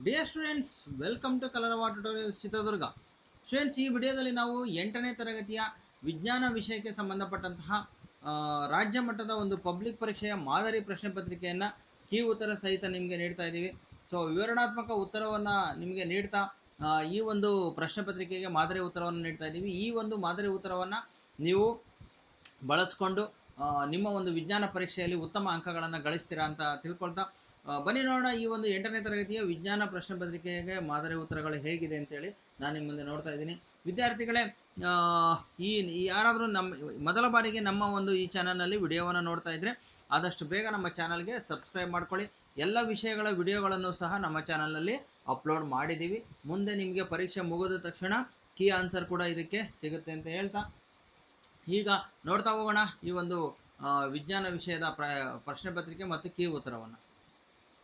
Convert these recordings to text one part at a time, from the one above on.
Dear students welcome to Kalarava tutorials Chitradurga students ಈ ವಿಡಿಯೋದಲ್ಲಿ ನಾವು ಎಂಟನೇ ತರಗತಿಯ ವಿಜ್ಞಾನ ವಿಷಯಕ್ಕೆ ಸಂಬಂಧಪಟ್ಟಂತಹ ರಾಜ್ಯ ಮಟ್ಟದ ಒಂದು ಪಬ್ಲಿಕ್ ಪರೀಕ್ಷೆಯ ಮಾದರಿ ಪ್ರಶ್ನೆ ಪತ್ರಿಕೆಯನ್ನು ಕೀ ಉತ್ತರ ಸಹಿತ ನಿಮಗೆ ನೀಡ್ತಾ ಇದ್ದೀವಿ. ಸೊ ವಿವರಣಾತ್ಮಕ ಉತ್ತರವನ್ನು ನಿಮಗೆ ನೀಡ್ತಾ ಈ ಒಂದು ಪ್ರಶ್ನೆ ಪತ್ರಿಕೆಗೆ ಮಾದರಿ ಉತ್ತರವನ್ನು ನೀಡ್ತಾ ಇದ್ದೀವಿ. ಈ ಒಂದು ಮಾದರಿ ಉತ್ತರವನ್ನು ನೀವು ಬಳಸ್ಕೊಂಡು ನಿಮ್ಮ ಒಂದು ವಿಜ್ಞಾನ ಪರೀಕ್ಷೆಯಲ್ಲಿ ಉತ್ತಮ ಅಂಕಗಳನ್ನು ಗಳಿಸ್ತೀರಾ ಅಂತ ತಿಳ್ಕೊಳ್ತಾ ಬನ್ನಿ ನೋಡೋಣ ಈ ಒಂದು ಎಂಟನೇ ತರಗತಿಯ ವಿಜ್ಞಾನ ಪ್ರಶ್ನೆ ಪತ್ರಿಕೆಗೆ ಮಾದರಿ ಉತ್ತರಗಳು ಹೇಗಿದೆ ಅಂತೇಳಿ ನಾನು ನಿಮ್ಮ ಮುಂದೆ ನೋಡ್ತಾ ಇದ್ದೀನಿ. ವಿದ್ಯಾರ್ಥಿಗಳೇ ಈ ಯಾರಾದರೂ ನಮ್ಮ ಮೊದಲ ಬಾರಿಗೆ ನಮ್ಮ ಒಂದು ಈ ಚಾನಲ್ನಲ್ಲಿ ವಿಡಿಯೋವನ್ನು ನೋಡ್ತಾ ಇದ್ದರೆ ಆದಷ್ಟು ಬೇಗ ನಮ್ಮ ಚಾನಲ್ಗೆ ಸಬ್ಸ್ಕ್ರೈಬ್ ಮಾಡ್ಕೊಳ್ಳಿ. ಎಲ್ಲ ವಿಷಯಗಳ ವಿಡಿಯೋಗಳನ್ನು ಸಹ ನಮ್ಮ ಚಾನಲ್ನಲ್ಲಿ ಅಪ್ಲೋಡ್ ಮಾಡಿದ್ದೀವಿ. ಮುಂದೆ ನಿಮಗೆ ಪರೀಕ್ಷೆ ಮುಗಿದ ತಕ್ಷಣ ಕೀ ಆನ್ಸರ್ ಕೂಡ ಇದಕ್ಕೆ ಸಿಗುತ್ತೆ ಅಂತ ಹೇಳ್ತಾ. ಈಗ ನೋಡ್ತಾ ಹೋಗೋಣ ಈ ಒಂದು ವಿಜ್ಞಾನ ವಿಷಯದ ಪ್ರ ಪ್ರಶ್ನೆ ಪತ್ರಿಕೆ ಮತ್ತು ಕೀ ಉತ್ತರವನ್ನು.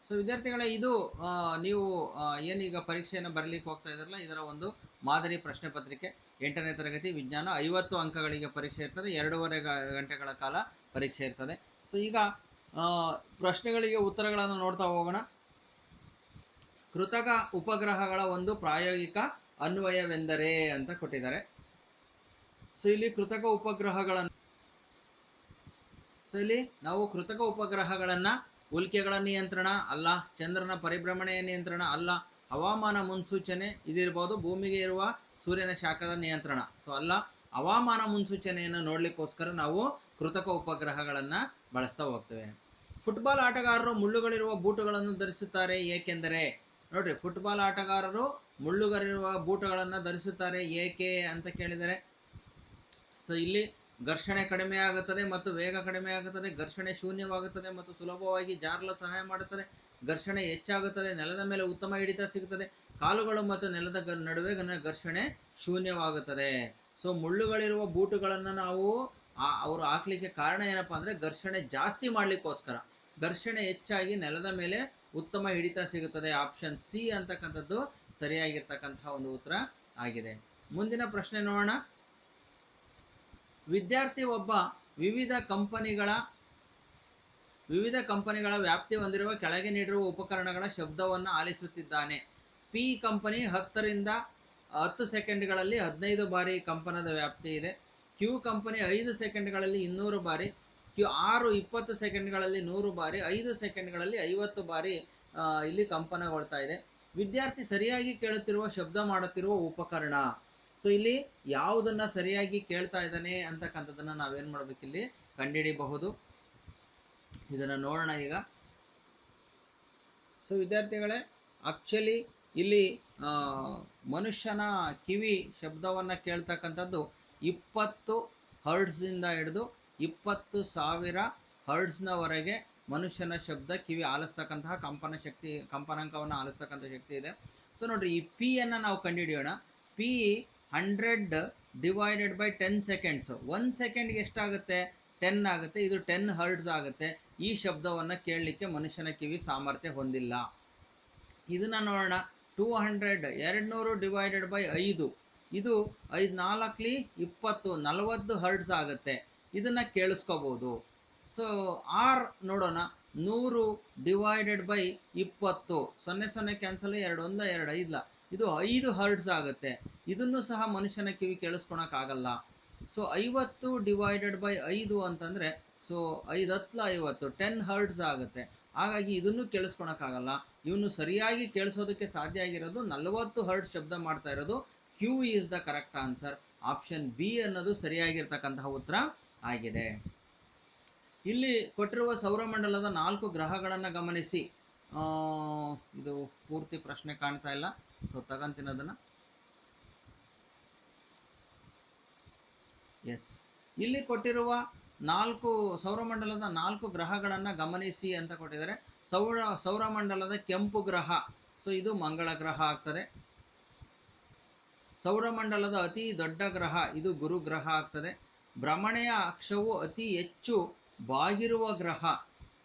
ಸೊ ವಿದ್ಯಾರ್ಥಿಗಳೇ, ಇದು ನೀವು ಏನೀಗ ಪರೀಕ್ಷೆಯನ್ನು ಬರಲಿಕ್ಕೆ ಹೋಗ್ತಾ ಇದ್ದಾರಲ್ಲ ಇದರ ಒಂದು ಮಾದರಿ ಪ್ರಶ್ನೆ ಪತ್ರಿಕೆ, ಎಂಟನೇ ತರಗತಿ ವಿಜ್ಞಾನ, ಐವತ್ತು ಅಂಕಗಳಿಗೆ ಪರೀಕ್ಷೆ ಇರ್ತದೆ, ಎರಡೂವರೆ ಗಂಟೆಗಳ ಕಾಲ ಪರೀಕ್ಷೆ ಇರ್ತದೆ. ಸೊ ಈಗ ಪ್ರಶ್ನೆಗಳಿಗೆ ಉತ್ತರಗಳನ್ನು ನೋಡ್ತಾ ಹೋಗೋಣ. ಕೃತಕ ಉಪಗ್ರಹಗಳ ಒಂದು ಪ್ರಾಯೋಗಿಕ ಅನ್ವಯವೆಂದರೆ ಅಂತ ಕೊಟ್ಟಿದ್ದಾರೆ. ಸೊ ಇಲ್ಲಿ ಕೃತಕ ಉಪಗ್ರಹಗಳನ್ನು ಸೊ ಇಲ್ಲಿ ನಾವು ಕೃತಕ ಉಪಗ್ರಹಗಳನ್ನು ಉಲ್ಕೆಗಳ ನಿಯಂತ್ರಣ ಅಲ್ಲ, ಚಂದ್ರನ ಪರಿಭ್ರಮಣೆಯ ನಿಯಂತ್ರಣ ಅಲ್ಲ, ಹವಾಮಾನ ಮುನ್ಸೂಚನೆ ಇದಿರ್ಬೋದು, ಭೂಮಿಗೆ ಇರುವ ಸೂರ್ಯನ ಶಾಖದ ನಿಯಂತ್ರಣ. ಸೊ ಅಲ್ಲ, ಹವಾಮಾನ ಮುನ್ಸೂಚನೆಯನ್ನು ನೋಡಲಿಕ್ಕೋಸ್ಕರ ನಾವು ಕೃತಕ ಉಪಗ್ರಹಗಳನ್ನು ಬಳಸ್ತಾ ಹೋಗ್ತೇವೆ. ಫುಟ್ಬಾಲ್ ಆಟಗಾರರು ಮುಳ್ಳುಗಳಿರುವ ಬೂಟುಗಳನ್ನು ಧರಿಸುತ್ತಾರೆ, ಏಕೆಂದರೆ, ನೋಡ್ರಿ, ಫುಟ್ಬಾಲ್ ಆಟಗಾರರು ಮುಳ್ಳುಗಳಿರುವ ಬೂಟುಗಳನ್ನು ಧರಿಸುತ್ತಾರೆ, ಏಕೆ ಅಂತ ಕೇಳಿದರೆ ಸೊ ಇಲ್ಲಿ ಘರ್ಷಣೆ ಕಡಿಮೆ ಆಗುತ್ತದೆ ಮತ್ತು ವೇಗ ಕಡಿಮೆ ಆಗುತ್ತದೆ. ಘರ್ಷಣೆ ಶೂನ್ಯವಾಗುತ್ತದೆ ಮತ್ತು ಸುಲಭವಾಗಿ ಜಾರಲು ಸಹಾಯ ಮಾಡುತ್ತದೆ. ಘರ್ಷಣೆ ಹೆಚ್ಚಾಗುತ್ತದೆ, ನೆಲದ ಮೇಲೆ ಉತ್ತಮ ಹಿಡಿತ ಸಿಗುತ್ತದೆ. ಕಾಲುಗಳು ಮತ್ತು ನೆಲದ ನಡುವೆ ಘರ್ಷಣೆ ಶೂನ್ಯವಾಗುತ್ತದೆ. ಸೊ ಮುಳ್ಳುಗಳಿರುವ ಬೂಟುಗಳನ್ನು ನಾವು ಅವರು ಹಾಕ್ಲಿಕ್ಕೆ ಕಾರಣ ಏನಪ್ಪಾ ಅಂದ್ರೆ ಘರ್ಷಣೆ ಜಾಸ್ತಿ ಮಾಡ್ಲಿಕ್ಕೋಸ್ಕರ. ಘರ್ಷಣೆ ಹೆಚ್ಚಾಗಿ ನೆಲದ ಮೇಲೆ ಉತ್ತಮ ಹಿಡಿತ ಸಿಗುತ್ತದೆ. ಆಪ್ಷನ್ ಸಿ ಅಂತಕ್ಕಂಥದ್ದು ಸರಿಯಾಗಿರ್ತಕ್ಕಂತಹ ಒಂದು ಉತ್ತರ ಆಗಿದೆ. ಮುಂದಿನ ಪ್ರಶ್ನೆ ನೋಡೋಣ. ವಿದ್ಯಾರ್ಥಿ ಒಬ್ಬ ವಿವಿಧ ಕಂಪನಿಗಳ ವಿವಿಧ ಕಂಪನಿಗಳ ವ್ಯಾಪ್ತಿ ಹೊಂದಿರುವ ಕೆಳಗೆ ನೀಡಿರುವ ಉಪಕರಣಗಳ ಶಬ್ದವನ್ನು ಆಲಿಸುತ್ತಿದ್ದಾನೆ. ಪಿ ಕಂಪನಿ ಹತ್ತರಿಂದ ಹತ್ತು ಸೆಕೆಂಡ್ಗಳಲ್ಲಿ ಹದಿನೈದು ಬಾರಿ ಕಂಪನದ ವ್ಯಾಪ್ತಿ ಇದೆ. ಕ್ಯೂ ಕಂಪನಿ ಐದು ಸೆಕೆಂಡ್ಗಳಲ್ಲಿ ಇನ್ನೂರು ಬಾರಿ ಕ್ಯೂ ಆರು ಇಪ್ಪತ್ತು ಸೆಕೆಂಡ್ಗಳಲ್ಲಿ ನೂರು ಬಾರಿ, ಐದು ಸೆಕೆಂಡ್ಗಳಲ್ಲಿ ಐವತ್ತು ಬಾರಿ ಇಲ್ಲಿ ಕಂಪನಗೊಳ್ತಾ ಇದೆ. ವಿದ್ಯಾರ್ಥಿ ಸರಿಯಾಗಿ ಕೇಳುತ್ತಿರುವ, ಶಬ್ದ ಮಾಡುತ್ತಿರುವ ಉಪಕರಣ. ಸೊ ಇಲ್ಲಿ ಯಾವುದನ್ನ ಸರಿಯಾಗಿ ಕೇಳ್ತಾ ಇದ್ದಾನೆ ಅಂತಕ್ಕಂಥದ್ದನ್ನ ನಾವೇನ್ ಮಾಡ್ಬೇಕು ಇಲ್ಲಿ? ಕಂಡಿಡಿಬಹುದು ಇದನ್ನ ನೋಡೋಣ ಈಗ. ಸೊ ವಿದ್ಯಾರ್ಥಿಗಳೇ ಆಕ್ಚುಲಿ ಇಲ್ಲಿ ಮನುಷ್ಯನ ಕಿವಿ ಶಬ್ದವನ್ನ ಕೇಳ್ತಕ್ಕಂಥದ್ದು ಇಪ್ಪತ್ತು ಹರ್ಡ್ಸ್ನಿಂದ ಹಿಡಿದು ಇಪ್ಪತ್ತು ಸಾವಿರ ಹರ್ಡ್ಸ್ನವರೆಗೆ ಮನುಷ್ಯನ ಶಬ್ದ ಕಿವಿ ಆಲಿಸ್ತಕ್ಕಂತಹ ಕಂಪನ ಶಕ್ತಿ, ಕಂಪನಾಂಕವನ್ನು ಆಲಿಸ್ತಕ್ಕಂಥ ಶಕ್ತಿ ಇದೆ. ಸೊ ನೋಡ್ರಿ, ಈ ಪಿ ಅನ್ನ ನಾವು ಕಂಡುಹಿಡಿಯೋಣ. P hundred divided by ten seconds. One ಸೆಕೆಂಡ್ಗೆ ಎಷ್ಟಾಗುತ್ತೆ? ಟೆನ್ ಆಗುತ್ತೆ. ಇದು ಟೆನ್ ಹರ್ಡ್ಸ್ ಆಗುತ್ತೆ. ಈ ಶಬ್ದವನ್ನು ಕೇಳಲಿಕ್ಕೆ ಮನುಷ್ಯನ ಕಿವಿ ಸಾಮರ್ಥ್ಯ ಹೊಂದಿಲ್ಲ. ಇದನ್ನು ನೋಡೋಣ. ಟೂ ಹಂಡ್ರೆಡ್ ಎರಡು ನೂರು ಡಿವೈಡೆಡ್ ಬೈ ಐದು. ಇದು ಐದು ನಾಲ್ಕಲಿ ಇಪ್ಪತ್ತು, ನಲವತ್ತು ಹರ್ಡ್ಸ್ ಆಗುತ್ತೆ. ಇದನ್ನು ಕೇಳಿಸ್ಕೋಬೋದು. ಸೊ, ಆರ್ ನೋಡೋಣ. ನೂರು ಡಿವೈಡೆಡ್ ಬೈ ಇಪ್ಪತ್ತು. ಸೊನ್ನೆ ಸೊನ್ನೆ ಕ್ಯಾನ್ಸಲ್, ಎರಡು ಒಂದ, ಎರಡು ಐದ್ಲ. ಇದು ಐದು ಹರ್ಡ್ಸ್ ಆಗುತ್ತೆ. ಇದನ್ನು ಸಹ ಮನುಷ್ಯನ ಕಿವಿ ಕೇಳಿಸ್ಕೊಳಕ್ಕಾಗಲ್ಲ ಸೊ ಐವತ್ತು ಡಿವೈಡೆಡ್ ಬೈ ಐದು ಅಂತಂದರೆ ಸೊ ಐದು ಹತ್ಲ ಐವತ್ತು ಟೆನ್ ಹರ್ಡ್ಸ್ ಆಗುತ್ತೆ. ಹಾಗಾಗಿ ಇದನ್ನು ಕೇಳಿಸ್ಕೊಳಕ್ಕಾಗಲ್ಲ ಇವನು ಸರಿಯಾಗಿ ಕೇಳಿಸೋದಕ್ಕೆ ಸಾಧ್ಯ ಆಗಿರೋದು ನಲವತ್ತು ಹರ್ಡ್ ಶಬ್ದ ಮಾಡ್ತಾ ಇರೋದು. Q is the correct answer option B ಅನ್ನೋದು ಸರಿಯಾಗಿರ್ತಕ್ಕಂತಹ ಉತ್ತರ ಆಗಿದೆ. ಇಲ್ಲಿ ಕೊಟ್ಟಿರುವ ಸೌರಮಂಡಲದ ನಾಲ್ಕು ಗ್ರಹಗಳನ್ನು ಗಮನಿಸಿ. ಇದು ಪೂರ್ತಿ ಪ್ರಶ್ನೆ ಕಾಣ್ತಾ ಇಲ್ಲ. ಸೊ ತಗೊಂತೀನಿ ಅದನ್ನು ಎಸ್ ಇಲ್ಲಿ ಕೊಟ್ಟಿರುವ ನಾಲ್ಕು ಸೌರಮಂಡಲದ ನಾಲ್ಕು ಗ್ರಹಗಳನ್ನು ಗಮನಿಸಿ ಅಂತ ಕೊಟ್ಟಿದ್ದಾರೆ. ಸೌರ, ಸೌರಮಂಡಲದ ಕೆಂಪು ಗ್ರಹ. ಸೊ ಇದು ಮಂಗಳ ಗ್ರಹ ಆಗ್ತದೆ. ಸೌರಮಂಡಲದ ಅತಿ ದೊಡ್ಡ ಗ್ರಹ, ಇದು ಗುರು ಗ್ರಹ ಆಗ್ತದೆ. ಭ್ರಮಣೆಯ ಅಕ್ಷವು ಅತಿ ಹೆಚ್ಚು ಬಾಗಿರುವ ಗ್ರಹ,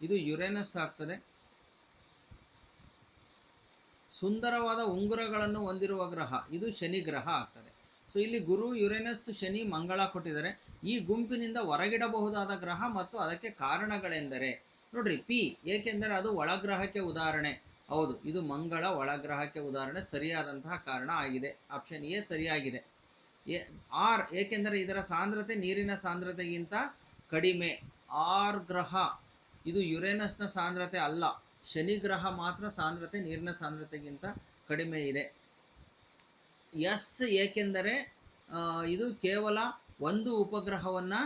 ಇದು ಯುರೇನಸ್ ಆಗ್ತದೆ. ಸುಂದರವಾದ ಉಂಗುರಗಳನ್ನು ಹೊಂದಿರುವ ಗ್ರಹ, ಇದು ಶನಿ ಗ್ರಹ ಆಗ್ತದೆ. ಸೊ ಇಲ್ಲಿ ಗುರು ಯುರೇನಸ್ ಶನಿ ಮಂಗಳ ಕೊಟ್ಟಿದ್ದಾರೆ. ಈ ಗುಂಪಿನಿಂದ ಹೊರಗಿಡಬಹುದಾದ ಗ್ರಹ ಮತ್ತು ಅದಕ್ಕೆ ಕಾರಣಗಳೆಂದರೆ, ನೋಡ್ರಿ, ಪಿ, ಏಕೆಂದರೆ ಅದು ಒಳಗ್ರಹಕ್ಕೆ ಉದಾಹರಣೆ. ಹೌದು, ಇದು ಮಂಗಳ ಒಳಗ್ರಹಕ್ಕೆ ಉದಾಹರಣೆ, ಸರಿಯಾದಂತಹ ಕಾರಣ ಆಗಿದೆ. ಆಪ್ಷನ್ ಎ ಸರಿಯಾಗಿದೆ. ಎ, ಆರ್, ಏಕೆಂದರೆ ಇದರ ಸಾಂದ್ರತೆ ನೀರಿನ ಸಾಂದ್ರತೆಗಿಂತ ಕಡಿಮೆ. ಆರ್ ಗ್ರಹ, ಇದು ಯುರೇನಸ್ನ ಸಾಂದ್ರತೆ ಅಲ್ಲ. ಶನಿ ಗ್ರಹ ಮಾತ್ರ ಸಾಂದ್ರತೆ, ನೀರಿನ ಸಾಂದ್ರತೆಗಿಂತ ಕಡಿಮೆ ಇದೆ. ಎಸ್ ಏಕೆಂದರೆ ಇದು ಕೇವಲ ಒಂದು ಉಪಗ್ರಹವನ್ನು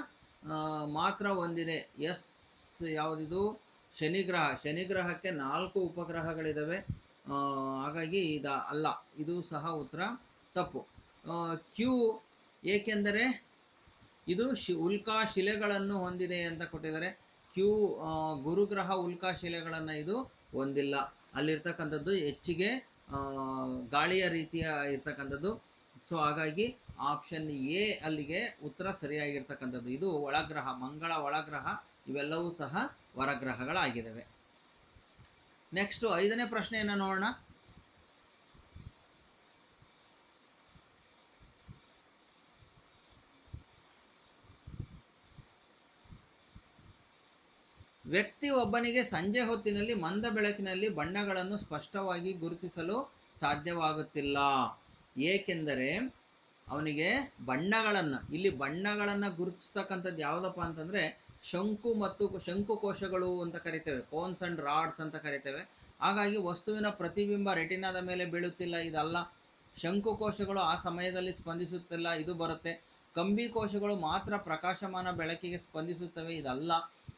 ಮಾತ್ರ ಹೊಂದಿದೆ. ಎಸ್ ಯಾವುದಿದು? ಶನಿಗ್ರಹ. ಶನಿಗ್ರಹಕ್ಕೆ ನಾಲ್ಕು ಉಪಗ್ರಹಗಳಿದ್ದಾವೆ ಹಾಗಾಗಿ ಇದು ಅಲ್ಲ, ಇದು ಸಹ ಉತ್ತರ ತಪ್ಪು. ಕ್ಯೂ ಏಕೆಂದರೆ, ಇದು ಶಿ, ಉಲ್ಕಾ ಶಿಲೆಗಳನ್ನು ಹೊಂದಿದೆ ಅಂತ ಕೊಟ್ಟಿದ್ದಾರೆ. ಕ್ಯೂ ಗುರುಗ್ರಹ ಉಲ್ಕಾ ಶಿಲೆಗಳನ್ನು ಇದು ಹೊಂದಿಲ್ಲ ಅಲ್ಲಿರ್ತಕ್ಕಂಥದ್ದು ಹೆಚ್ಚಿಗೆ ಗಾಳಿಯ ರೀತಿಯ ಇರ್ತಕ್ಕಂಥದ್ದು. ಸೊ ಹಾಗಾಗಿ ಆಪ್ಷನ್ ಎ ಅಲ್ಲಿಗೆ ಉತ್ತರ ಸರಿಯಾಗಿರ್ತಕ್ಕಂಥದ್ದು. ಇದು ಒಳಗ್ರಹ, ಮಂಗಳ ಒಳಗ್ರಹ, ಇವೆಲ್ಲವೂ ಸಹ ಹೊರಗ್ರಹಗಳಾಗಿದ್ದಾವೆ ನೆಕ್ಸ್ಟ್ ಐದನೇ ಪ್ರಶ್ನೆಯನ್ನು ನೋಡೋಣ. ವ್ಯಕ್ತಿ ಒಬ್ಬನಿಗೆ ಸಂಜೆ ಹೊತ್ತಿನಲ್ಲಿ ಮಂದ ಬೆಳಕಿನಲ್ಲಿ ಬಣ್ಣಗಳನ್ನು ಸ್ಪಷ್ಟವಾಗಿ ಗುರುತಿಸಲು ಸಾಧ್ಯವಾಗುತ್ತಿಲ್ಲ. ಏಕೆಂದರೆ ಅವನಿಗೆ ಬಣ್ಣಗಳನ್ನು, ಇಲ್ಲಿ ಬಣ್ಣಗಳನ್ನು ಗುರುತಿಸ್ತಕ್ಕಂಥದ್ದು ಯಾವುದಪ್ಪ ಅಂತಂದರೆ ಶಂಕು ಮತ್ತು ಶಂಕು ಕೋಶಗಳು ಅಂತ ಕರಿತೇವೆ, ಕೋನ್ಸ್ ಅಂಡ್ ರಾಡ್ಸ್ ಅಂತ ಕರಿತೇವೆ. ಹಾಗಾಗಿ ವಸ್ತುವಿನ ಪ್ರತಿಬಿಂಬ ರೆಟಿನಾದ ಮೇಲೆ ಬೀಳುತ್ತಿಲ್ಲ, ಇದಲ್ಲ. ಶಂಕು ಕೋಶಗಳು ಆ ಸಮಯದಲ್ಲಿ ಸ್ಪಂದಿಸುತ್ತಿಲ್ಲ, ಇದು ಬರುತ್ತೆ. ಕಂಬಿ ಕೋಶಗಳು ಮಾತ್ರ ಪ್ರಕಾಶಮಾನ ಬೆಳಕಿಗೆ ಸ್ಪಂದಿಸುತ್ತವೆ, ಇದಲ್ಲ.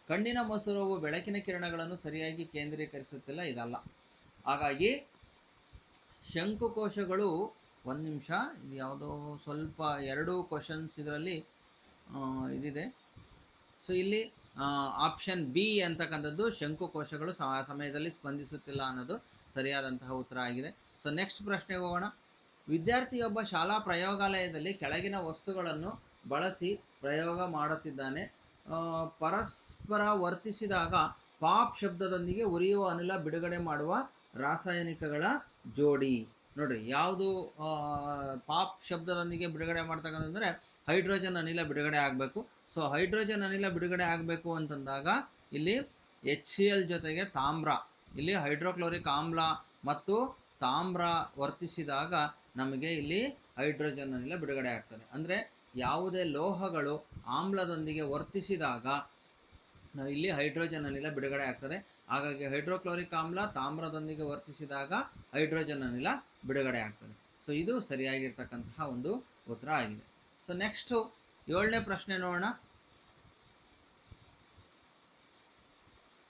ಕಣ್ಣಿನ ಮಸೂರವು ಬೆಳಕಿನ ಕಿರಣಗಳನ್ನು ಸರಿಯಾಗಿ ಕೇಂದ್ರೀಕರಿಸುತ್ತಿಲ್ಲ, ಇದಲ್ಲ. ಹಾಗಾಗಿ ಶಂಕುಕೋಶಗಳು ಒಂದು ನಿಮಿಷ, ಇದು ಯಾವುದೋ ಸ್ವಲ್ಪ ಎರಡು ಕ್ವಶನ್ಸ್ ಇದರಲ್ಲಿ ಇದಿದೆ. ಸೊ ಇಲ್ಲಿ ಆಪ್ಷನ್ ಬಿ ಅಂತಕ್ಕಂಥದ್ದು ಶಂಕುಕೋಶಗಳು ಸಮಯದಲ್ಲಿ ಸ್ಪಂದಿಸುತ್ತಿಲ್ಲ ಅನ್ನೋದು ಸರಿಯಾದಂತಹ ಉತ್ತರ ಆಗಿದೆ. ಸೊ ನೆಕ್ಸ್ಟ್ ಪ್ರಶ್ನೆಗೆ ಹೋಗೋಣ. ವಿದ್ಯಾರ್ಥಿಯೊಬ್ಬ ಶಾಲಾ ಪ್ರಯೋಗಾಲಯದಲ್ಲಿ ಕೆಳಗಿನ ವಸ್ತುಗಳನ್ನು ಬಳಸಿ ಪ್ರಯೋಗ ಮಾಡುತ್ತಿದ್ದಾನೆ. ಪರಸ್ಪರ ವರ್ತಿಸಿದಾಗ ಪಾಪ್ ಶಬ್ದದೊಂದಿಗೆ ಉರಿಯುವ ಅನಿಲ ಬಿಡುಗಡೆ ಮಾಡುವ ರಾಸಾಯನಿಕಗಳ ಜೋಡಿ. ನೋಡ್ರಿ, ಯಾವುದು ಪಾಪ್ ಶಬ್ದದೊಂದಿಗೆ ಬಿಡುಗಡೆ ಮಾಡ್ತಕ್ಕಂಥದ್ರೆ ಹೈಡ್ರೋಜನ್ ಅನಿಲ ಬಿಡುಗಡೆ ಆಗಬೇಕು. ಸೊ, ಹೈಡ್ರೋಜನ್ ಅನಿಲ ಬಿಡುಗಡೆ ಆಗಬೇಕು ಅಂತಂದಾಗ ಇಲ್ಲಿ ಎಚ್ ಸಿ ಎಲ್ ಜೊತೆಗೆ ತಾಮ್ರ, ಇಲ್ಲಿ ಹೈಡ್ರೋಕ್ಲೋರಿಕ್ ಆಮ್ಲ ಮತ್ತು ತಾಮ್ರ ವರ್ತಿಸಿದಾಗ ನಮಗೆ ಇಲ್ಲಿ ಹೈಡ್ರೋಜನ್ ಅನಿಲ ಬಿಡುಗಡೆ ಆಗ್ತದೆ. ಅಂದರೆ ಯಾವುದೇ ಲೋಹಗಳು ಆಮ್ಲದೊಂದಿಗೆ ವರ್ತಿಸಿದಾಗ ಇಲ್ಲಿ ಹೈಡ್ರೋಜನ್ ಅನಿಲ ಬಿಡುಗಡೆ ಆಗ್ತದೆ. ಹಾಗಾಗಿ ಹೈಡ್ರೋಕ್ಲೋರಿಕ್ ಆಮ್ಲ ತಾಮ್ರದೊಂದಿಗೆ ವರ್ತಿಸಿದಾಗ ಹೈಡ್ರೋಜನ್ ಅನಿಲ ಬಿಡುಗಡೆ ಆಗ್ತದೆ. ಸೊ ಇದು ಸರಿಯಾಗಿರ್ತಕ್ಕಂತಹ ಒಂದು ಉತ್ತರ ಆಗಿದೆ. ಸೊ ನೆಕ್ಸ್ಟು ಏಳನೇ ಪ್ರಶ್ನೆ ನೋಡೋಣ.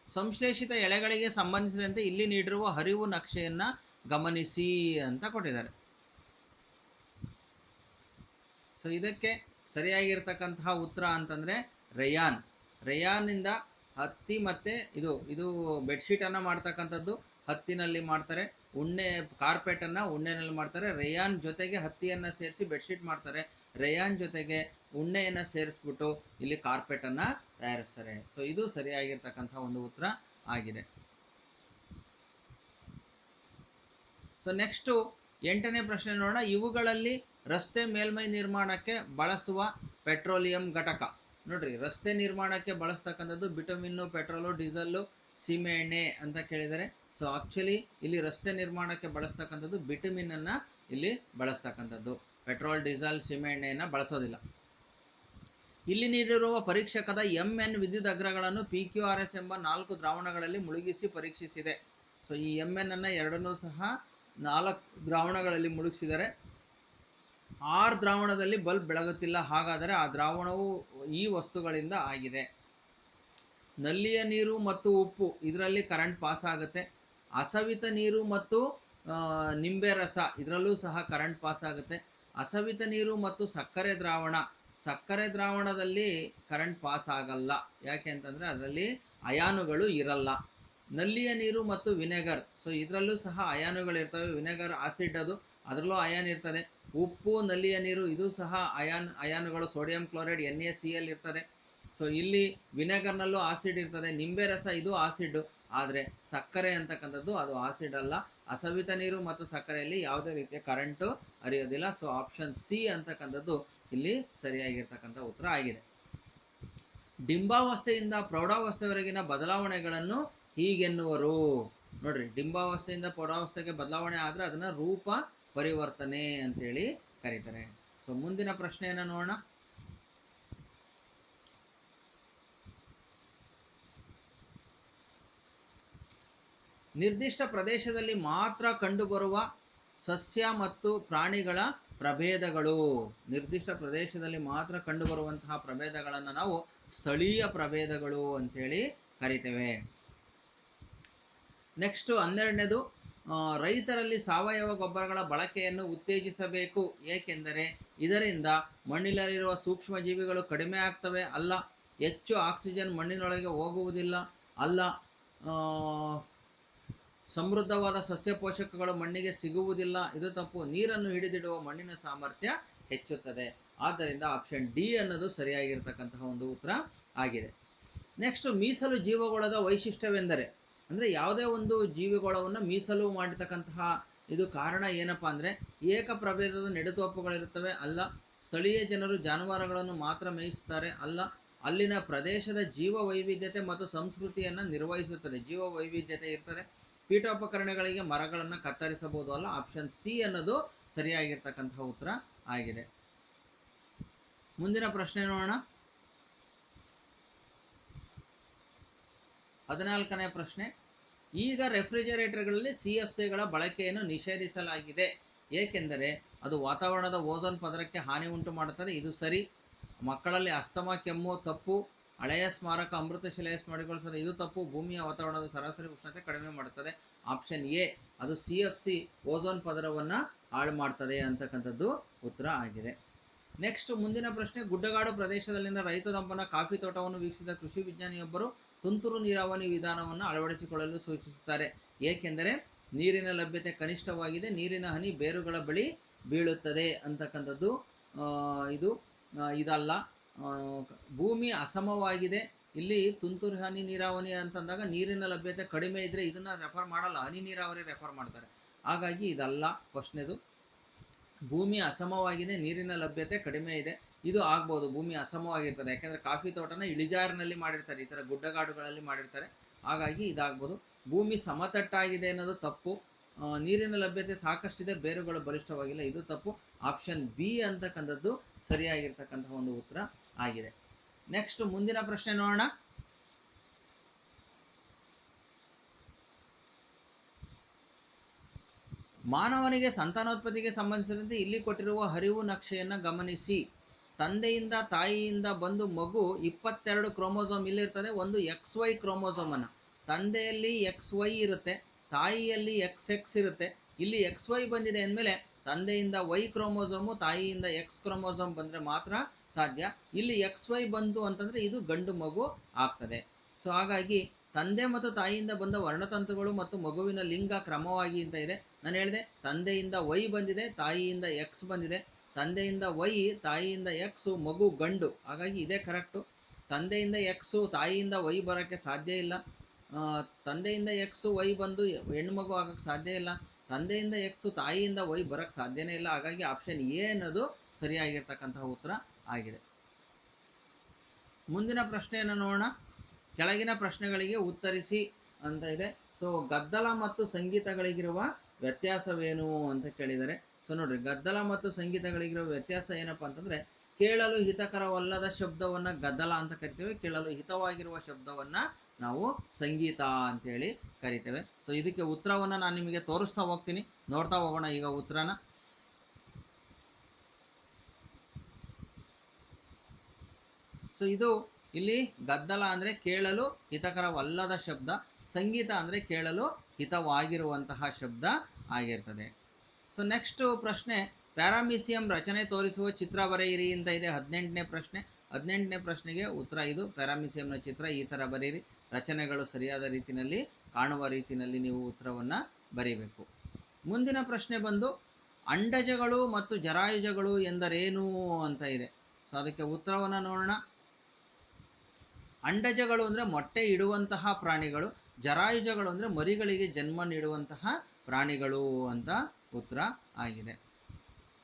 ಸಂಶ್ಲೇಷಿತ ಎಳೆಗಳಿಗೆ ಸಂಬಂಧಿಸಿದಂತೆ ಇಲ್ಲಿ ನೀಡಿರುವ ಹರಿವು ನಕ್ಷೆಯನ್ನು ಗಮನಿಸಿ ಅಂತ ಕೊಟ್ಟಿದ್ದಾರೆ. ಸೊ ಇದಕ್ಕೆ ಸರಿಯಾಗಿರ್ತಕ್ಕಂತಹ ಉತ್ತರ ಅಂತಂದ್ರೆ ರೆಯಾನ್. ರೇಯಾನ್ನಿಂದ ಹತ್ತಿ ಮತ್ತೆ ಇದು ಇದು ಬೆಡ್ಶೀಟನ್ನು ಮಾಡ್ತಕ್ಕಂಥದ್ದು. ಹತ್ತಿನಲ್ಲಿ ಮಾಡ್ತಾರೆ. ಉಣ್ಣೆ ಕಾರ್ಪೆಟನ್ನು ಉಣ್ಣೆನಲ್ಲಿ ಮಾಡ್ತಾರೆ. ರೆಯಾನ್ ಜೊತೆಗೆ ಹತ್ತಿಯನ್ನು ಸೇರಿಸಿ ಬೆಡ್ಶೀಟ್ ಮಾಡ್ತಾರೆ. ರಯಾನ್ ಜೊತೆಗೆ ಉಣ್ಣೆಯನ್ನು ಸೇರಿಸ್ಬಿಟ್ಟು ಇಲ್ಲಿ ಕಾರ್ಪೆಟನ್ನು ತಯಾರಿಸ್ತಾರೆ. ಸೊ ಇದು ಸರಿಯಾಗಿರ್ತಕ್ಕಂಥ ಒಂದು ಉತ್ತರ ಆಗಿದೆ. ಸೊ ನೆಕ್ಸ್ಟು ಎಂಟನೇ ಪ್ರಶ್ನೆ ನೋಡೋಣ. ಇವುಗಳಲ್ಲಿ ರಸ್ತೆ ಮೇಲ್ಮೈ ನಿರ್ಮಾಣಕ್ಕೆ ಬಳಸುವ ಪೆಟ್ರೋಲಿಯಂ ಘಟಕ. ನೋಡ್ರಿ, ರಸ್ತೆ ನಿರ್ಮಾಣಕ್ಕೆ ಬಳಸ್ತಕ್ಕಂಥದ್ದು ಬಿಟಮಿನ್ನು, ಪೆಟ್ರೋಲು, ಡೀಸೆಲ್ಲು ಸೀಮೆ ಎಣ್ಣೆ ಅಂತ ಕೇಳಿದರೆ, ಸೊ ಆಕ್ಚುಲಿ ಇಲ್ಲಿ ರಸ್ತೆ ನಿರ್ಮಾಣಕ್ಕೆ ಬಳಸ್ತಕ್ಕಂಥದ್ದು ಬಿಟಮಿನನ್ನು ಇಲ್ಲಿ ಬಳಸ್ತಕ್ಕಂಥದ್ದು. ಪೆಟ್ರೋಲ್, ಡೀಸೆಲ್ ಸೀಮೆ ಎಣ್ಣೆಯನ್ನು ಬಳಸೋದಿಲ್ಲ. ಇಲ್ಲಿ ನೀಡಿರುವ ಪರೀಕ್ಷಕದ ಎಂ ಎನ್ ವಿದ್ಯುತ್ ಅಗ್ರಗಳನ್ನು ಪಿ ಕ್ಯೂ ಆರ್ ಎಸ್ ಎಂಬ ನಾಲ್ಕು ದ್ರಾವಣಗಳಲ್ಲಿ ಮುಳುಗಿಸಿ ಪರೀಕ್ಷಿಸಿದೆ. ಸೊ ಈ ಎಂ ಎನ್ ಅನ್ನು ಎರಡನ್ನೂ ಸಹ ನಾಲ್ಕು ದ್ರಾವಣಗಳಲ್ಲಿ ಮುಳುಗಿಸಿದರೆ ಆರ್ ದ್ರಾವಣದಲ್ಲಿ ಬಲ್ಬ್ ಬೆಳಗುತ್ತಿಲ್ಲ, ಹಾಗಾದರೆ ಆ ದ್ರಾವಣವು ಈ ವಸ್ತುಗಳಿಂದ ಆಗಿದೆ. ನಲ್ಲಿಯ ನೀರು ಮತ್ತು ಉಪ್ಪು, ಇದರಲ್ಲಿ ಕರೆಂಟ್ ಪಾಸ್ ಆಗುತ್ತೆ. ಅಸವಿತ ನೀರು ಮತ್ತು ನಿಂಬೆ ರಸ, ಇದರಲ್ಲೂ ಸಹ ಕರೆಂಟ್ ಪಾಸ್ ಆಗುತ್ತೆ. ಅಸವಿತ ನೀರು ಮತ್ತು ಸಕ್ಕರೆ ದ್ರಾವಣ, ಸಕ್ಕರೆ ದ್ರಾವಣದಲ್ಲಿ ಕರೆಂಟ್ ಪಾಸ್ ಆಗಲ್ಲ. ಯಾಕೆ ಅಂತಂದರೆ ಅದರಲ್ಲಿ ಅಯಾನುಗಳು ಇರಲ್ಲ. ನಲ್ಲಿಯ ನೀರು ಮತ್ತು ವಿನೆಗರ್ ಸೊ ಇದರಲ್ಲೂ ಸಹ ಅಯಾನುಗಳು ಇರ್ತವೆ ವಿನೆಗರ್ ಆಸಿಡ್ ಅದು, ಅದರಲ್ಲೂ ಅಯಾನ್ ಇರ್ತದೆ. ಉಪ್ಪು, ನಲ್ಲಿಯ ನೀರು, ಇದು ಸಹ ion, ಅಯಾನುಗಳು, sodium chloride, N A C L ಇರ್ತದೆ. ಸೊ ಇಲ್ಲಿ ವಿನೆಗರ್ನಲ್ಲೂ ಆಸಿಡ್ ಇರ್ತದೆ. ನಿಂಬೆ ರಸ ಇದು ಆಸಿಡ್. ಆದರೆ ಸಕ್ಕರೆ ಅಂತಕ್ಕಂಥದ್ದು ಅದು ಆಸಿಡ್ ಅಲ್ಲ. ಅಸವಿತ ನೀರು ಮತ್ತು ಸಕ್ಕರೆಯಲ್ಲಿ ಯಾವುದೇ ರೀತಿಯ ಕರೆಂಟು ಹರಿಯೋದಿಲ್ಲ. ಸೊ ಆಪ್ಷನ್ ಸಿ ಅಂತಕ್ಕಂಥದ್ದು ಇಲ್ಲಿ ಸರಿಯಾಗಿರ್ತಕ್ಕಂಥ ಉತ್ತರ ಆಗಿದೆ. ಡಿಂಬಾವಸ್ಥೆಯಿಂದ ಪ್ರೌಢಾವಸ್ಥೆವರೆಗಿನ ಬದಲಾವಣೆಗಳನ್ನು ಹೀಗೆನ್ನುವರು. ನೋಡ್ರಿ, ಡಿಂಬಾವಸ್ಥೆಯಿಂದ ಪ್ರೌಢಾವಸ್ಥೆಗೆ ಬದಲಾವಣೆ ಆದರೆ ಅದನ್ನು ರೂಪ ಪರಿವರ್ತನೆ ಅಂತೇಳಿ ಕರೀತಾರೆ. ಸೊ ಮುಂದಿನ ಪ್ರಶ್ನೆಯನ್ನು ನೋಡೋಣ. ನಿರ್ದಿಷ್ಟ ಪ್ರದೇಶದಲ್ಲಿ ಮಾತ್ರ ಕಂಡುಬರುವ ಸಸ್ಯ ಮತ್ತು ಪ್ರಾಣಿಗಳ ಪ್ರಭೇದಗಳು. ನಿರ್ದಿಷ್ಟ ಪ್ರದೇಶದಲ್ಲಿ ಮಾತ್ರ ಕಂಡುಬರುವಂತಹ ಪ್ರಭೇದಗಳನ್ನು ನಾವು ಸ್ಥಳೀಯ ಪ್ರಭೇದಗಳು ಅಂತೇಳಿ ಕರಿತೇವೆ. ನೆಕ್ಸ್ಟ್ ಹನ್ನೆರಡನೇದು. ರೈತರಲ್ಲಿ ಸಾವಯವ ಗೊಬ್ಬರಗಳ ಬಳಕೆಯನ್ನು ಉತ್ತೇಜಿಸಬೇಕು. ಏಕೆಂದರೆ ಇದರಿಂದ ಮಣ್ಣಿನಲ್ಲಿರುವ ಸೂಕ್ಷ್ಮ ಜೀವಿಗಳು ಕಡಿಮೆ ಆಗ್ತವೆ. ಅಲ್ಲ, ಹೆಚ್ಚು ಆಕ್ಸಿಜನ್ ಮಣ್ಣಿನೊಳಗೆ ಹೋಗುವುದಿಲ್ಲ. ಅಲ್ಲ ಸಮೃದ್ಧವಾದ ಸಸ್ಯ ಪೋಷಕಗಳು ಮಣ್ಣಿಗೆ ಸಿಗುವುದಿಲ್ಲ. ಇದು ತಪ್ಪು. ನೀರನ್ನು ಹಿಡಿದಿಡುವ ಮಣ್ಣಿನ ಸಾಮರ್ಥ್ಯ ಹೆಚ್ಚುತ್ತದೆ. ಆದ್ದರಿಂದ ಆಪ್ಷನ್ ಡಿ ಅನ್ನೋದು ಸರಿಯಾಗಿರ್ತಕ್ಕಂತಹ ಒಂದು ಉತ್ತರ ಆಗಿದೆ. ನೆಕ್ಸ್ಟ್ ಮೀಸಲು ಜೀವಗಳದ ವೈಶಿಷ್ಟ್ಯವೆಂದರೆ ಅಂದರೆ ಯಾವುದೇ ಒಂದು ಜೀವಿಗೋಳವನ್ನು ಮೀಸಲು ಮಾಡಿರ್ತಕ್ಕಂತಹ ಇದು ಕಾರಣ ಏನಪ್ಪ ಅಂದರೆ ಏಕ ಪ್ರಭೇದದ ನೆಡುತೋಪುಗಳಿರುತ್ತವೆ. ಅಲ್ಲ, ಸ್ಥಳೀಯ ಜನರು ಜಾನುವಾರುಗಳನ್ನು ಮಾತ್ರ ಮೇಯಿಸುತ್ತಾರೆ. ಅಲ್ಲ, ಅಲ್ಲಿನ ಪ್ರದೇಶದ ಜೀವ ವೈವಿಧ್ಯತೆ ಮತ್ತು ಸಂಸ್ಕೃತಿಯನ್ನು ನಿರ್ವಹಿಸುತ್ತದೆ. ಜೀವ ವೈವಿಧ್ಯತೆ ಇರ್ತದೆ. ಪೀಠೋಪಕರಣಗಳಿಗೆ ಮರಗಳನ್ನು ಕತ್ತರಿಸಬಹುದು. ಅಲ್ಲ ಆಪ್ಷನ್ ಸಿ ಅನ್ನೋದು ಸರಿಯಾಗಿರ್ತಕ್ಕಂತಹ ಉತ್ತರ ಆಗಿದೆ. ಮುಂದಿನ ಪ್ರಶ್ನೆ ನೋಡೋಣ. ಹದಿನಾಲ್ಕನೇ ಪ್ರಶ್ನೆ. ಈಗ ರೆಫ್ರಿಜರೇಟರ್ಗಳಲ್ಲಿ ಸಿ ಎಫ್ ಸಿಗಳ ಬಳಕೆಯನ್ನು ನಿಷೇಧಿಸಲಾಗಿದೆ. ಏಕೆಂದರೆ ಅದು ವಾತಾವರಣದ ಓಝೋನ್ ಪದರಕ್ಕೆ ಹಾನಿ ಉಂಟು ಮಾಡುತ್ತದೆ. ಇದು ಸರಿ. ಮಕ್ಕಳಲ್ಲಿ ಅಸ್ತಮಾ, ಕೆಮ್ಮು, ತಪ್ಪು, ಹಳೆಯ ಸ್ಮಾರಕ ಅಮೃತಶಿಲೆಯ ಸ್ಮರಣೆಗೊಳಿಸದೆ ಇದು ತಪ್ಪು. ಭೂಮಿಯ ವಾತಾವರಣದ ಸರಾಸರಿ ಉಷ್ಣತೆ ಕಡಿಮೆ ಮಾಡುತ್ತದೆ. ಆಪ್ಷನ್ ಎ, ಅದು ಸಿ ಎಫ್ ಸಿ ಓಝೋನ್ ಪದರವನ್ನು ಹಾಳು ಮಾಡ್ತದೆ ಅಂತಕ್ಕಂಥದ್ದು ಉತ್ತರ ಆಗಿದೆ. ನೆಕ್ಸ್ಟ್ ಮುಂದಿನ ಪ್ರಶ್ನೆ. ಗುಡ್ಡಗಾಡು ಪ್ರದೇಶದಲ್ಲಿನ ರೈತ ರೈತನೊಬ್ಬನ ಕಾಫಿ ತೋಟವನ್ನು ವೀಕ್ಷಿಸಿದ ಕೃಷಿ ವಿಜ್ಞಾನಿಯೊಬ್ಬರು ತುಂತುರು ನೀರಾವರಿ ವಿಧಾನವನ್ನು ಅಳವಡಿಸಿಕೊಳ್ಳಲು ಸೂಚಿಸುತ್ತಾರೆ. ಏಕೆಂದರೆ ನೀರಿನ ಲಭ್ಯತೆ ಕನಿಷ್ಠವಾಗಿದೆ, ನೀರಿನ ಹನಿ ಬೇರುಗಳ ಬಳಿ ಬೀಳುತ್ತದೆ ಅಂತಕ್ಕಂಥದ್ದು ಇದು ಇದಲ್ಲ. ಭೂಮಿ ಅಸಮವಾಗಿದೆ, ಇಲ್ಲಿ ತುಂತುರು ಹನಿ ನೀರಾವರಿ ಅಂತಂದಾಗ ನೀರಿನ ಲಭ್ಯತೆ ಕಡಿಮೆ ಇದ್ದರೆ ಇದನ್ನು ರೆಫರ್ ಮಾಡಲ್ಲ, ಹನಿ ನೀರಾವರಿ ರೆಫರ್ ಮಾಡ್ತಾರೆ. ಹಾಗಾಗಿ ಇದಲ್ಲ ಪ್ರಶ್ನೆದು. ಭೂಮಿ ಅಸಮವಾಗಿದೆ, ನೀರಿನ ಲಭ್ಯತೆ ಕಡಿಮೆ ಇದೆ ಇದು ಆಗ್ಬೋದು, ಭೂಮಿ ಅಸಮವಾಗಿರ್ತದೆ. ಯಾಕೆಂದರೆ ಕಾಫಿ ತೋಟನ ಇಳಿಜಾರಿನಲ್ಲಿ ಮಾಡಿರ್ತಾರೆ, ಈ ಥರ ಗುಡ್ಡಗಾಡುಗಳಲ್ಲಿ ಮಾಡಿರ್ತಾರೆ. ಹಾಗಾಗಿ ಇದಾಗ್ಬೋದು. ಭೂಮಿ ಸಮತಟ್ಟಾಗಿದೆ ಅನ್ನೋದು ತಪ್ಪು. ನೀರಿನ ಲಭ್ಯತೆ ಸಾಕಷ್ಟಿದೆ, ಬೇರುಗಳು ಬಲಿಷ್ಠವಾಗಿಲ್ಲ. ಇದು ತಪ್ಪು. ಆಪ್ಷನ್ ಬಿ ಅಂತಕ್ಕಂಥದ್ದು ಸರಿಯಾಗಿರ್ತಕ್ಕಂತಹ ಒಂದು ಉತ್ತರ ಆಗಿದೆ. ನೆಕ್ಸ್ಟ್ ಮುಂದಿನ ಪ್ರಶ್ನೆ ನೋಡೋಣ. ಮಾನವನಿಗೆ ಸಂತಾನೋತ್ಪತ್ತಿಗೆ ಸಂಬಂಧಿಸಿದಂತೆ ಇಲ್ಲಿ ಕೊಟ್ಟಿರುವ ಹರಿವು ನಕ್ಷೆಯನ್ನು ಗಮನಿಸಿ. ತಂದೆಯಿಂದ ತಾಯಿಯಿಂದ ಬಂದು ಮಗು ಇಪ್ಪತ್ತೆರಡು ಕ್ರೋಮೋಸೋಮ್ ಇಲ್ಲಿರ್ತದೆ, ಒಂದು ಎಕ್ಸ್ ವೈ ಕ್ರೋಮೋಸೋಮ್ ಅನ್ನು ತಂದೆಯಲ್ಲಿ ಎಕ್ಸ್ ವೈ ಇರುತ್ತೆ, ತಾಯಿಯಲ್ಲಿ ಎಕ್ಸ್ ಎಕ್ಸ್ ಇರುತ್ತೆ. ಇಲ್ಲಿ ಎಕ್ಸ್ ವೈ ಬಂದಿದೆ ಅಂದಮೇಲೆ ತಂದೆಯಿಂದ ವೈ ಕ್ರೋಮೋಸೋಮು, ತಾಯಿಯಿಂದ ಎಕ್ಸ್ ಕ್ರೋಮೋಸೋಮ್ ಬಂದರೆ ಮಾತ್ರ ಸಾಧ್ಯ. ಇಲ್ಲಿ ಎಕ್ಸ್ ವೈ ಬಂತು ಅಂತಂದರೆ ಇದು ಗಂಡು ಮಗು ಆಗ್ತದೆ. ಸೊ ಹಾಗಾಗಿ ತಂದೆ ಮತ್ತು ತಾಯಿಯಿಂದ ಬಂದ ವರ್ಣತಂತುಗಳು ಮತ್ತು ಮಗುವಿನ ಲಿಂಗ ಕ್ರಮವಾಗಿ ಅಂತ ಇದೆ. ನಾನು ಹೇಳಿದೆ, ತಂದೆಯಿಂದ ವೈ ಬಂದಿದೆ, ತಾಯಿಯಿಂದ ಎಕ್ಸ್ ಬಂದಿದೆ. ತಂದೆಯಿಂದ ವೈ, ತಾಯಿಯಿಂದ ಎಕ್ಸು, ಮಗು, ಗಂಡು. ಹಾಗಾಗಿ ಇದೇ ಕರೆಕ್ಟು. ತಂದೆಯಿಂದ ಎಕ್ಸು, ತಾಯಿಯಿಂದ ವೈ ಬರೋಕ್ಕೆ ಸಾಧ್ಯ ಇಲ್ಲ. ತಂದೆಯಿಂದ ಎಕ್ಸು, ವೈ ಬಂದು ಹೆಣ್ಮಗು ಆಗೋಕ್ಕೆ ಸಾಧ್ಯ ಇಲ್ಲ. ತಂದೆಯಿಂದ ಎಕ್ಸು, ತಾಯಿಯಿಂದ ವೈ ಬರೋಕ್ಕೆ ಸಾಧ್ಯನೇ ಇಲ್ಲ. ಹಾಗಾಗಿ ಆಪ್ಷನ್ ಎ ಅನ್ನೋದು ಸರಿಯಾಗಿರ್ತಕ್ಕಂತಹ ಉತ್ತರ ಆಗಿದೆ. ಮುಂದಿನ ಪ್ರಶ್ನೆಯನ್ನು ನೋಡೋಣ. ಕೆಳಗಿನ ಪ್ರಶ್ನೆಗಳಿಗೆ ಉತ್ತರಿಸಿ ಅಂತ ಇದೆ. ಸೊ ಗದ್ದಲ ಮತ್ತು ಸಂಗೀತಗಳಿಗಿರುವ ವ್ಯತ್ಯಾಸವೇನು ಅಂತ ಕೇಳಿದ್ದಾರೆ ಸೊ ನೋಡ್ರಿ, ಗದ್ದಲ ಮತ್ತು ಸಂಗೀತಗಳಿಗಿರುವ ವ್ಯತ್ಯಾಸ ಏನಪ್ಪ ಅಂತಂದ್ರೆ, ಕೇಳಲು ಹಿತಕರವಲ್ಲದ ಶಬ್ದವನ್ನ ಗದ್ದಲ ಅಂತ ಕರಿತೇವೆ, ಕೇಳಲು ಹಿತವಾಗಿರುವ ಶಬ್ದವನ್ನ ನಾವು ಸಂಗೀತ ಅಂತೇಳಿ ಕರಿತೇವೆ. ಸೊ ಇದಕ್ಕೆ ಉತ್ತರವನ್ನ ನಾನು ನಿಮಗೆ ತೋರಿಸ್ತಾ ಹೋಗ್ತೀನಿ. ನೋಡ್ತಾ ಹೋಗೋಣ ಈಗ ಉತ್ತರನ. ಸೊ ಇದು ಇಲ್ಲಿ ಗದ್ದಲ ಅಂದರೆ ಕೇಳಲು ಹಿತಕರವಲ್ಲದ ಶಬ್ದ, ಸಂಗೀತ ಅಂದರೆ ಕೇಳಲು ಹಿತವಾಗಿರುವಂತಹ ಶಬ್ದ ಆಗಿರ್ತದೆ. ಸೊ ನೆಕ್ಸ್ಟ್ ಪ್ರಶ್ನೆ ಪ್ಯಾರಾಮಿಸಿಯಂ ರಚನೆ ತೋರಿಸುವ ಚಿತ್ರ ಬರೆಯಿರಿ ಅಂತ ಇದೆ. ಹದಿನೆಂಟನೇ ಪ್ರಶ್ನೆ. ಹದಿನೆಂಟನೇ ಪ್ರಶ್ನೆಗೆ ಉತ್ತರ ಇದು. ಪ್ಯಾರಾಮಿಸಿಯಂನ ಚಿತ್ರ ಈ ಥರ ಬರೆಯಿರಿ. ರಚನೆಗಳು ಸರಿಯಾದ ರೀತಿಯಲ್ಲಿ ಕಾಣುವ ರೀತಿಯಲ್ಲಿ ನೀವು ಉತ್ತರವನ್ನು ಬರೀಬೇಕು. ಮುಂದಿನ ಪ್ರಶ್ನೆ ಬಂದು, ಅಂಡಜಗಳು ಮತ್ತು ಜರಾಯುಜಗಳು ಎಂದರೇನು ಅಂತ ಇದೆ. ಸೊ ಅದಕ್ಕೆ ಉತ್ತರವನ್ನು ನೋಡೋಣ. ಅಂಡಜಗಳು ಅಂದರೆ ಮೊಟ್ಟೆ ಇಡುವಂತಹ ಪ್ರಾಣಿಗಳು, ಜರಾಯುಜಗಳು ಅಂದರೆ ಮರಿಗಳಿಗೆ ಜನ್ಮ ನೀಡುವಂತಹ ಪ್ರಾಣಿಗಳು ಅಂತ ಉತ್ತರ ಆಗಿದೆ.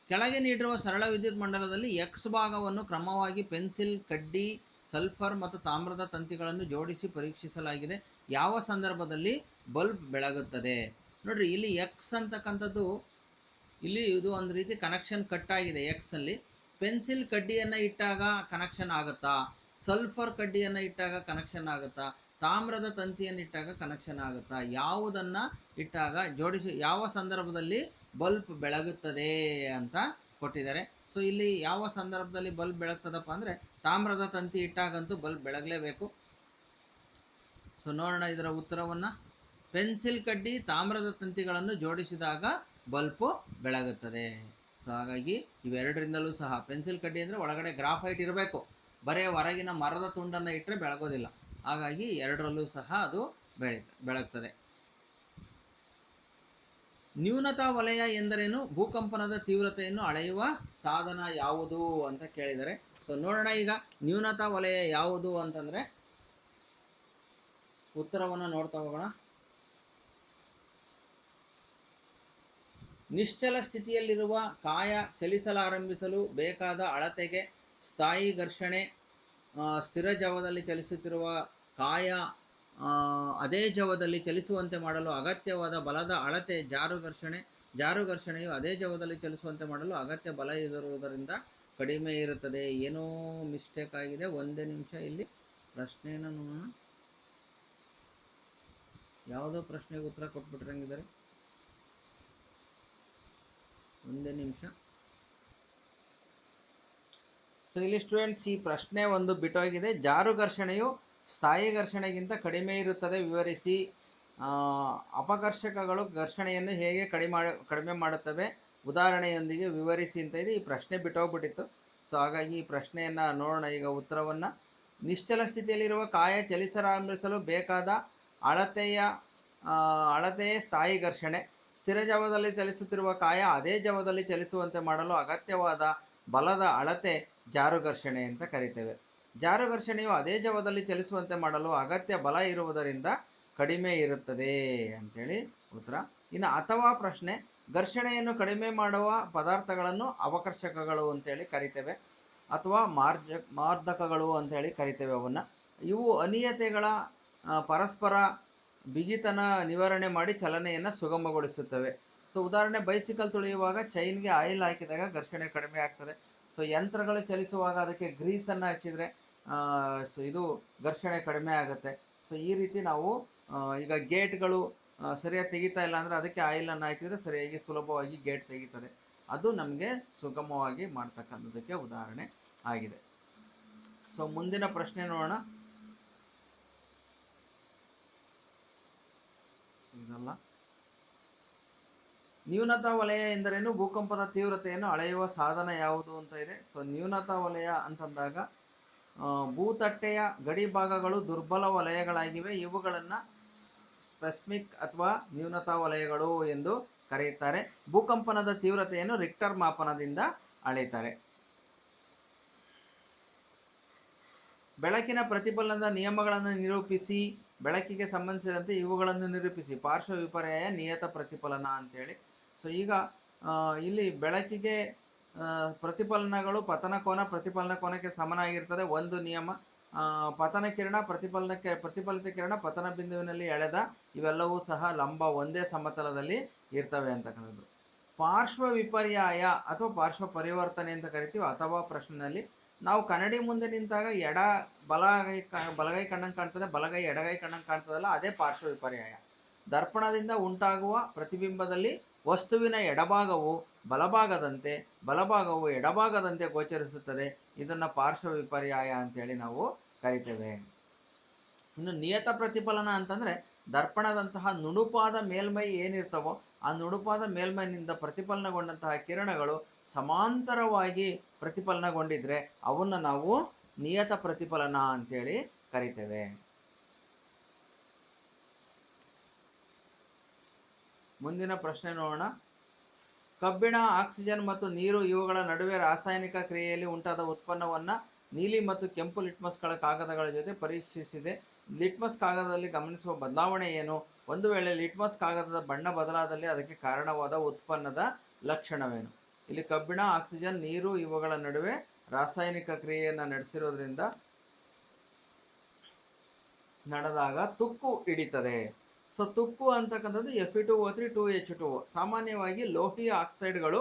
ಕೆಳಗೆ ನೀಡಿರುವ ಸರಳ ವಿದ್ಯುತ್ ಮಂಡಲದಲ್ಲಿ ಎಕ್ಸ್ ಭಾಗವನ್ನು ಕ್ರಮವಾಗಿ ಪೆನ್ಸಿಲ್, ಕಡ್ಡಿ, ಸಲ್ಫರ್ ಮತ್ತು ತಾಮ್ರದ ತಂತಿಗಳನ್ನು ಜೋಡಿಸಿ ಪರೀಕ್ಷಿಸಲಾಗಿದೆ. ಯಾವ ಸಂದರ್ಭದಲ್ಲಿ ಬಲ್ಬ್ ಬೆಳಗುತ್ತದೆ? ನೋಡ್ರಿ, ಇಲ್ಲಿ ಎಕ್ಸ್ ಅಂತಕ್ಕಂಥದ್ದು, ಇಲ್ಲಿ ಇದು ಒಂದು ರೀತಿ ಕನೆಕ್ಷನ್ ಕಟ್ ಆಗಿದೆ ಎಕ್ಸ್ ಅಲ್ಲಿ. ಪೆನ್ಸಿಲ್ ಕಡ್ಡಿಯನ್ನು ಇಟ್ಟಾಗ ಕನೆಕ್ಷನ್ ಆಗುತ್ತಾ? ಸಲ್ಫರ್ ಕಡ್ಡಿಯನ್ನು ಇಟ್ಟಾಗ ಕನೆಕ್ಷನ್ ಆಗುತ್ತಾ? ತಾಮ್ರದ ತಂತಿಯನ್ನು ಇಟ್ಟಾಗ ಕನೆಕ್ಷನ್ ಆಗುತ್ತಾ? ಯಾವುದನ್ನು ಇಟ್ಟಾಗ ಜೋಡಿಸಿ, ಯಾವ ಸಂದರ್ಭದಲ್ಲಿ ಬಲ್ಬ್ ಬೆಳಗುತ್ತದೆ ಅಂತ ಕೊಟ್ಟಿದ್ದಾರೆ. ಸೊ ಇಲ್ಲಿ ಯಾವ ಸಂದರ್ಭದಲ್ಲಿ ಬಲ್ಬ್ ಬೆಳಗ್ತದಪ್ಪ ಅಂದರೆ, ತಾಮ್ರದ ತಂತಿ ಇಟ್ಟಾಗಂತೂ ಬಲ್ಬ್ ಬೆಳಗಲೇಬೇಕು. ಸೊ ನೋಡೋಣ ಇದರ ಉತ್ತರವನ್ನು. ಪೆನ್ಸಿಲ್ ಕಡ್ಡಿ ತಾಮ್ರದ ತಂತಿಗಳನ್ನು ಜೋಡಿಸಿದಾಗ ಬಲ್ಬು ಬೆಳಗುತ್ತದೆ. ಸೊ ಹಾಗಾಗಿ ಇವೆರಡರಿಂದಲೂ ಸಹ, ಪೆನ್ಸಿಲ್ ಕಡ್ಡಿ ಅಂದರೆ ಒಳಗಡೆ ಗ್ರಾಫೈಟ್ ಇರಬೇಕು. ಬರೇ ಹೊರಗಿನ ಮರದ ತುಂಡನ್ನು ಇಟ್ಟರೆ ಬೆಳಗೋದಿಲ್ಲ. ಹಾಗಾಗಿ ಎರಡರಲ್ಲೂ ಸಹ ಅದು ಬೆಳೆ ಬೆಳಗ್ತದೆ. ನ್ಯೂನತಾ ವಲಯ ಎಂದರೇನು? ಭೂಕಂಪನದ ತೀವ್ರತೆಯನ್ನು ಅಳೆಯುವ ಸಾಧನ ಯಾವುದು ಅಂತ ಕೇಳಿದರೆ ಸೊ ನೋಡೋಣ ಈಗ ನ್ಯೂನತಾ ವಲಯ ಯಾವುದು ಅಂತಂದರೆ, ಉತ್ತರವನ್ನು ನೋಡ್ತಾ ಹೋಗೋಣ. ನಿಶ್ಚಲ ಸ್ಥಿತಿಯಲ್ಲಿರುವ ಕಾಯ ಚಲಿಸಲಾರಂಭಿಸಲು ಬೇಕಾದ ಅಳತೆಗೆ ಸ್ಥಾಯಿ ಘರ್ಷಣೆ ಸ್ಥಿರ ಜವದಲ್ಲಿ ಚಲಿಸುತ್ತಿರುವ ಕಾಯ ಅದೇ ಜವದಲ್ಲಿ ಚಲಿಸುವಂತೆ ಮಾಡಲು ಅಗತ್ಯವಾದ ಬಲದ ಅಳತೆ ಜಾರು ಘರ್ಷಣೆ, ಜಾರು ಘರ್ಷಣೆಯು ಅದೇ ಜವದಲ್ಲಿ ಚಲಿಸುವಂತೆ ಮಾಡಲು ಅಗತ್ಯ ಬಲ ಇರುವುದರಿಂದ ಕಡಿಮೆ ಇರುತ್ತದೆ. ಏನೋ ಮಿಸ್ಟೇಕ್ ಆಗಿದೆ. ಒಂದೇ ನಿಮಿಷ ಇಲ್ಲಿ ಪ್ರಶ್ನೆಯನ್ನು ನೋಡೋಣ. ಯಾವುದೋ ಪ್ರಶ್ನೆಗೆ ಉತ್ತರ ಕೊಟ್ಬಿಟ್ರಂಗಿದ್ದಾರೆ. ಒಂದೇ ನಿಮಿಷ. ಸೊ ಇಲ್ಲಿ ಸ್ಟೂಡೆಂಟ್ಸ್ ಈ ಪ್ರಶ್ನೆ ಒಂದು ಬಿಟ್ಟೋಗಿದೆ. ಜಾರು ಘರ್ಷಣೆಯು ಸ್ಥಾಯಿ ಘರ್ಷಣೆಗಿಂತ ಕಡಿಮೆ ಇರುತ್ತದೆ. ವಿವರಿಸಿ. ಅಪಘರ್ಷಕಗಳು ಘರ್ಷಣೆಯನ್ನು ಹೇಗೆ ಕಡಿಮೆ ಕಡಿಮೆ ಮಾಡುತ್ತವೆ? ಉದಾಹರಣೆಯೊಂದಿಗೆ ವಿವರಿಸಿ ಅಂತ ಇದೆ. ಈ ಪ್ರಶ್ನೆ ಬಿಟ್ಟೋಗ್ಬಿಟ್ಟಿತ್ತು. ಸೊ ಹಾಗಾಗಿ ಈ ಪ್ರಶ್ನೆಯನ್ನು ನೋಡೋಣ. ಈಗ ಉತ್ತರವನ್ನು. ನಿಶ್ಚಲ ಸ್ಥಿತಿಯಲ್ಲಿರುವ ಕಾಯ ಚಲಿಸಲಾರಂಭಿಸಲು ಬೇಕಾದ ಅಳತೆಯ ಅಳತೆಯೇ ಸ್ಥಾಯಿ ಘರ್ಷಣೆ. ಸ್ಥಿರ ಜವದಲ್ಲಿ ಚಲಿಸುತ್ತಿರುವ ಕಾಯ ಅದೇ ಜವದಲ್ಲಿ ಚಲಿಸುವಂತೆ ಮಾಡಲು ಅಗತ್ಯವಾದ ಬಲದ ಅಳತೆ ಜಾರು ಘರ್ಷಣೆ ಅಂತ ಕರಿತೇವೆ. ಜಾರುಘರ್ಷಣೆಯು ಅದೇ ಜವದಲ್ಲಿ ಚಲಿಸುವಂತೆ ಮಾಡಲು ಅಗತ್ಯ ಬಲ ಇರುವುದರಿಂದ ಕಡಿಮೆ ಇರುತ್ತದೆ ಅಂತೇಳಿ ಉತ್ತರ. ಇನ್ನು ಅಥವಾ ಪ್ರಶ್ನೆ, ಘರ್ಷಣೆಯನ್ನು ಕಡಿಮೆ ಮಾಡುವ ಪದಾರ್ಥಗಳನ್ನು ಅವಕರ್ಷಕಗಳು ಅಂತೇಳಿ ಕರಿತೇವೆ ಅಥವಾ ಮಾರ್ಜ, ಮಾರ್ಧಕಗಳು ಅಂತೇಳಿ ಕರಿತೇವೆ ಅವನ್ನ. ಇವು ಅನಿಯತೆಗಳ ಪರಸ್ಪರ ಬಿಗಿತನ ನಿವಾರಣೆ ಮಾಡಿ ಚಲನೆಯನ್ನು ಸುಗಮಗೊಳಿಸುತ್ತವೆ. ಸೊ ಉದಾಹರಣೆ ಬೈಸಿಕಲ್ ತುಳಿಯುವಾಗ ಚೈನ್ಗೆ ಆಯಿಲ್ ಹಾಕಿದಾಗ ಘರ್ಷಣೆ ಕಡಿಮೆ ಆಗ್ತದೆ. ಸೊ ಯಂತ್ರಗಳು ಚಲಿಸುವಾಗ ಅದಕ್ಕೆ ಗ್ರೀಸನ್ನು ಹಚ್ಚಿದರೆ ಸೊ ಇದು ಘರ್ಷಣೆ ಕಡಿಮೆ ಆಗುತ್ತೆ. ಸೊ ಈ ರೀತಿ ನಾವು ಈಗ ಗೇಟ್ಗಳು ಸರಿಯಾಗಿ ತೆಗಿತಾ ಇಲ್ಲ ಅಂದರೆ ಅದಕ್ಕೆ ಆಯಿಲನ್ನು ಹಾಕಿದರೆ ಸರಿಯಾಗಿ ಸುಲಭವಾಗಿ ಗೇಟ್ ತೆಗಿತದೆ. ಅದು ನಮಗೆ ಸುಗಮವಾಗಿ ಮಾಡ್ತಕ್ಕಂಥದ್ದಕ್ಕೆ ಉದಾಹರಣೆ ಆಗಿದೆ. ಸೊ ಮುಂದಿನ ಪ್ರಶ್ನೆ ನೋಡೋಣ. ಇದಲ್ಲ. ನ್ಯೂನತಾ ವಲಯ ಎಂದರೇನು? ಭೂಕಂಪದ ತೀವ್ರತೆಯನ್ನು ಅಳೆಯುವ ಸಾಧನ ಯಾವುದು ಅಂತ ಇದೆ. ಸೊ ನ್ಯೂನತಾ ವಲಯ ಅಂತಂದಾಗ ಭೂತಟ್ಟೆಯ ಗಡಿ ಭಾಗಗಳು ದುರ್ಬಲ ವಲಯಗಳಾಗಿವೆ. ಇವುಗಳನ್ನು ಸ್ಪೆಸ್ಮಿಕ್ ಅಥವಾ ನ್ಯೂನತಾ ವಲಯಗಳು ಎಂದು ಕರೆಯುತ್ತಾರೆ. ಭೂಕಂಪನದ ತೀವ್ರತೆಯನ್ನು ರಿಕ್ಟರ್ ಮಾಪನದಿಂದ ಅಳೆಯುತ್ತಾರೆ. ಬೆಳಕಿನ ಪ್ರತಿಫಲನದ ನಿಯಮಗಳನ್ನು ನಿರೂಪಿಸಿ, ಬೆಳಕಿಗೆ ಸಂಬಂಧಿಸಿದಂತೆ ಇವುಗಳನ್ನು ನಿರೂಪಿಸಿ. ಪಾರ್ಶ್ವ ವಿಪರ್ಯಯ ನಿಯತ ಪ್ರತಿಫಲನ ಅಂತೇಳಿ. ಸೊ ಈಗ ಇಲ್ಲಿ ಬೆಳಕಿಗೆ ಪ್ರತಿಫಲನಗಳು ಪತನ ಕೋನ, ಪ್ರತಿಫಲನ ಕೋನಕ್ಕೆ ಸಮನಾಗಿರ್ತದೆ. ಒಂದು ನಿಯಮ ಪತನ ಕಿರಣ, ಪ್ರತಿಫಲನಕ್ಕೆ, ಪ್ರತಿಫಲಿತ ಕಿರಣ, ಪತನ ಬಿಂದುವಿನಲ್ಲಿ ಎಳೆದ, ಇವೆಲ್ಲವೂ ಸಹ ಲಂಬ ಒಂದೇ ಸಮತಲದಲ್ಲಿ ಇರ್ತವೆ ಅಂತಕ್ಕಂಥದ್ದು. ಪಾರ್ಶ್ವ ವಿಪರ್ಯಾಯ ಅಥವಾ ಪಾರ್ಶ್ವ ಪರಿವರ್ತನೆ ಅಂತ ಕರಿತೀವಿ. ಅಥವಾ ಪ್ರಶ್ನೆಯಲ್ಲಿ ನಾವು ಕನ್ನಡಿ ಮುಂದೆ ನಿಂತಾಗ ಎಡ ಬಲಗೈ ಬಲಗೈ ಕಣ್ಣಂಗೆ ಕಾಣ್ತದೆ, ಬಲಗೈ ಎಡಗೈ ಕಣ್ಣಂಗೆ ಕಾಣ್ತದಲ್ಲ, ಅದೇ ಪಾರ್ಶ್ವ ವಿಪರ್ಯಾಯ. ದರ್ಪಣದಿಂದ ಉಂಟಾಗುವ ಪ್ರತಿಬಿಂಬದಲ್ಲಿ ವಸ್ತುವಿನ ಎಡಭಾಗವು ಬಲಭಾಗದಂತೆ, ಬಲಭಾಗವು ಎಡಭಾಗದಂತೆ ಗೋಚರಿಸುತ್ತದೆ. ಇದನ್ನು ಪಾರ್ಶ್ವ ವಿಪರ್ಯಾಯ ಅಂತೇಳಿ ನಾವು ಕರಿತೇವೆ. ಇನ್ನು ನಿಯತ ಪ್ರತಿಫಲನ ಅಂತಂದ್ರೆ ದರ್ಪಣದಂತಹ ನುಣುಪಾದ ಮೇಲ್ಮೈ ಏನಿರ್ತವೋ ಆ ನುಣುಪಾದ ಮೇಲ್ಮೈನಿಂದ ಪ್ರತಿಫಲನಗೊಂಡಂತಹ ಕಿರಣಗಳು ಸಮಾಂತರವಾಗಿ ಪ್ರತಿಫಲನಗೊಂಡಿದ್ರೆ ಅವನ್ನು ನಾವು ನಿಯತ ಪ್ರತಿಫಲನ ಅಂತೇಳಿ ಕರಿತೇವೆ. ಮುಂದಿನ ಪ್ರಶ್ನೆ ನೋಡೋಣ. ಕಬ್ಬಿಣ, ಆಕ್ಸಿಜನ್ ಮತ್ತು ನೀರು ಇವುಗಳ ನಡುವೆ ರಾಸಾಯನಿಕ ಕ್ರಿಯೆಯಲ್ಲಿ ಉಂಟಾದ ಉತ್ಪನ್ನವನ್ನ ನೀಲಿ ಮತ್ತು ಕೆಂಪು ಲಿಟ್ಮಸ್ಗಳ ಕಾಗದಗಳ ಜೊತೆ ಪರೀಕ್ಷಿಸಿದೆ ಲಿಟ್ಮಸ್ ಕಾಗದದಲ್ಲಿ ಗಮನಿಸುವ ಬದಲಾವಣೆ ಏನು? ಒಂದು ವೇಳೆ ಲಿಟ್ಮಸ್ ಕಾಗದದ ಬಣ್ಣ ಬದಲಾದಲ್ಲಿ ಅದಕ್ಕೆ ಕಾರಣವಾದ ಉತ್ಪನ್ನದ ಲಕ್ಷಣವೇನು? ಇಲ್ಲಿ ಕಬ್ಬಿಣ, ಆಕ್ಸಿಜನ್, ನೀರು ಇವುಗಳ ನಡುವೆ ರಾಸಾಯನಿಕ ಕ್ರಿಯೆಯನ್ನು ನಡೆಸಿರೋದ್ರಿಂದ ನಡೆದಾಗ ತುಕ್ಕು ಹಿಡಿತದೆ. ಸೊ ತುಕ್ಕು ಅಂತಕ್ಕಂಥದ್ದು F E two O three two H two O ಸಾಮಾನ್ಯವಾಗಿ ಲೋಹೀಯ ಆಕ್ಸೈಡ್ಗಳು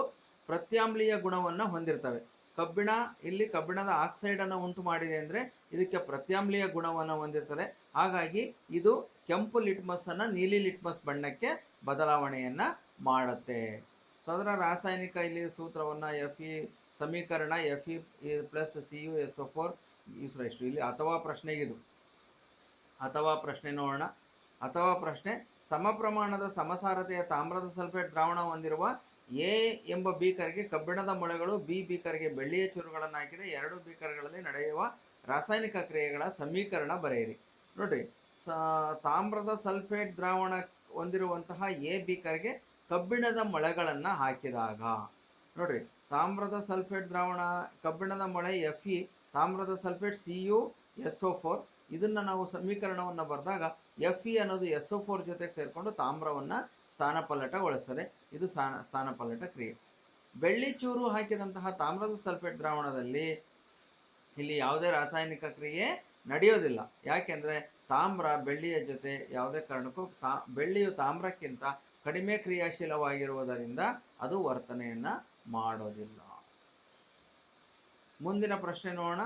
ಪ್ರತ್ಯಾಮ್ಲೀಯ ಗುಣವನ್ನು ಹೊಂದಿರ್ತವೆ. ಕಬ್ಬಿಣ, ಇಲ್ಲಿ ಕಬ್ಬಿಣದ ಆಕ್ಸೈಡ್ ಅನ್ನು ಉಂಟು ಮಾಡಿದೆ ಅಂದರೆ ಇದಕ್ಕೆ ಪ್ರತ್ಯಾಮ್ಲೀಯ ಗುಣವನ್ನು ಹೊಂದಿರ್ತದೆ. ಹಾಗಾಗಿ ಇದು ಕೆಂಪು ಲಿಟ್ಮಸ್ ಅನ್ನ ನೀಲಿ ಲಿಟ್ಮಸ್ ಬಣ್ಣಕ್ಕೆ ಬದಲಾವಣೆಯನ್ನ ಮಾಡುತ್ತೆ. ಸೊ ಅದರ ರಾಸಾಯನಿಕ ಇಲ್ಲಿ ಸೂತ್ರವನ್ನ ಎಫ್ ಇ ಸಮೀಕರಣ F E plus C U S O four ಇಲ್ಲಿ ಅಥವಾ ಪ್ರಶ್ನೆಗಿದು ಅಥವಾ ಪ್ರಶ್ನೆ ನೋಡೋಣ. ಅಥವಾ ಪ್ರಶ್ನೆ ಸಮ ಪ್ರಮಾಣದ ಸಮಸಾರತೆಯ ತಾಮ್ರದ ಸಲ್ಫೇಟ್ ದ್ರಾವಣ ಹೊಂದಿರುವ ಎ ಎಂಬ ಬೀಕರ್ಗೆ ಕಬ್ಬಿಣದ ಮೊಳೆಗಳು, ಬಿ ಬೀಕರ್ಗೆ ಬೆಳ್ಳಿಯ ಚೂರುಗಳನ್ನು ಹಾಕಿದೆ, ಎರಡು ಬೀಕರ್ಗಳಲ್ಲಿ ನಡೆಯುವ ರಾಸಾಯನಿಕ ಕ್ರಿಯೆಗಳ ಸಮೀಕರಣ ಬರೆಯಿರಿ. ನೋಡ್ರಿ, ಸ, ತಾಮ್ರದ ಸಲ್ಫೇಟ್ ದ್ರಾವಣ ಹೊಂದಿರುವಂತಹ ಎ ಬೀಕರ್ಗೆ ಕಬ್ಬಿಣದ ಮೊಳೆಗಳನ್ನು ಹಾಕಿದಾಗ, ನೋಡ್ರಿ, ತಾಮ್ರದ ಸಲ್ಫೇಟ್ ದ್ರಾವಣ, ಕಬ್ಬಿಣದ ಮೊಳೆ ಎಫ್ ಇ ತಾಮ್ರದ sulphate C U S O four ಇದನ್ನು ನಾವು ಸಮೀಕರಣವನ್ನು ಬರೆದಾಗ ಎಫ್ ಇ ಅನ್ನೋದು ಎಸ್ ಒ ಫೋರ್ ಜೊತೆಗೆ ಸೇರಿಕೊಂಡು ತಾಮ್ರವನ್ನು ಸ್ಥಾನಪಲ್ಲಟಗೊಳಿಸ್ತದೆ. ಇದು ಸ್ಥಾನ ಸ್ಥಾನಪಲ್ಲಟ ಕ್ರಿಯೆ. ಬೆಳ್ಳಿ ಚೂರು ಹಾಕಿದಂತಹ ತಾಮ್ರದ ಸಲ್ಫೇಟ್ ದ್ರಾವಣದಲ್ಲಿ ಇಲ್ಲಿ ಯಾವುದೇ ರಾಸಾಯನಿಕ ಕ್ರಿಯೆ ನಡೆಯೋದಿಲ್ಲ. ಯಾಕೆಂದ್ರೆ ತಾಮ್ರ ಬೆಳ್ಳಿಯ ಜೊತೆ ಯಾವುದೇ ಕಾರಣಕ್ಕೂ ತಾ, ಬೆಳ್ಳಿಯು ತಾಮ್ರಕ್ಕಿಂತ ಕಡಿಮೆ ಕ್ರಿಯಾಶೀಲವಾಗಿರುವುದರಿಂದ ಅದು ವರ್ತನೆಯನ್ನ ಮಾಡೋದಿಲ್ಲ. ಮುಂದಿನ ಪ್ರಶ್ನೆ ನೋಡೋಣ.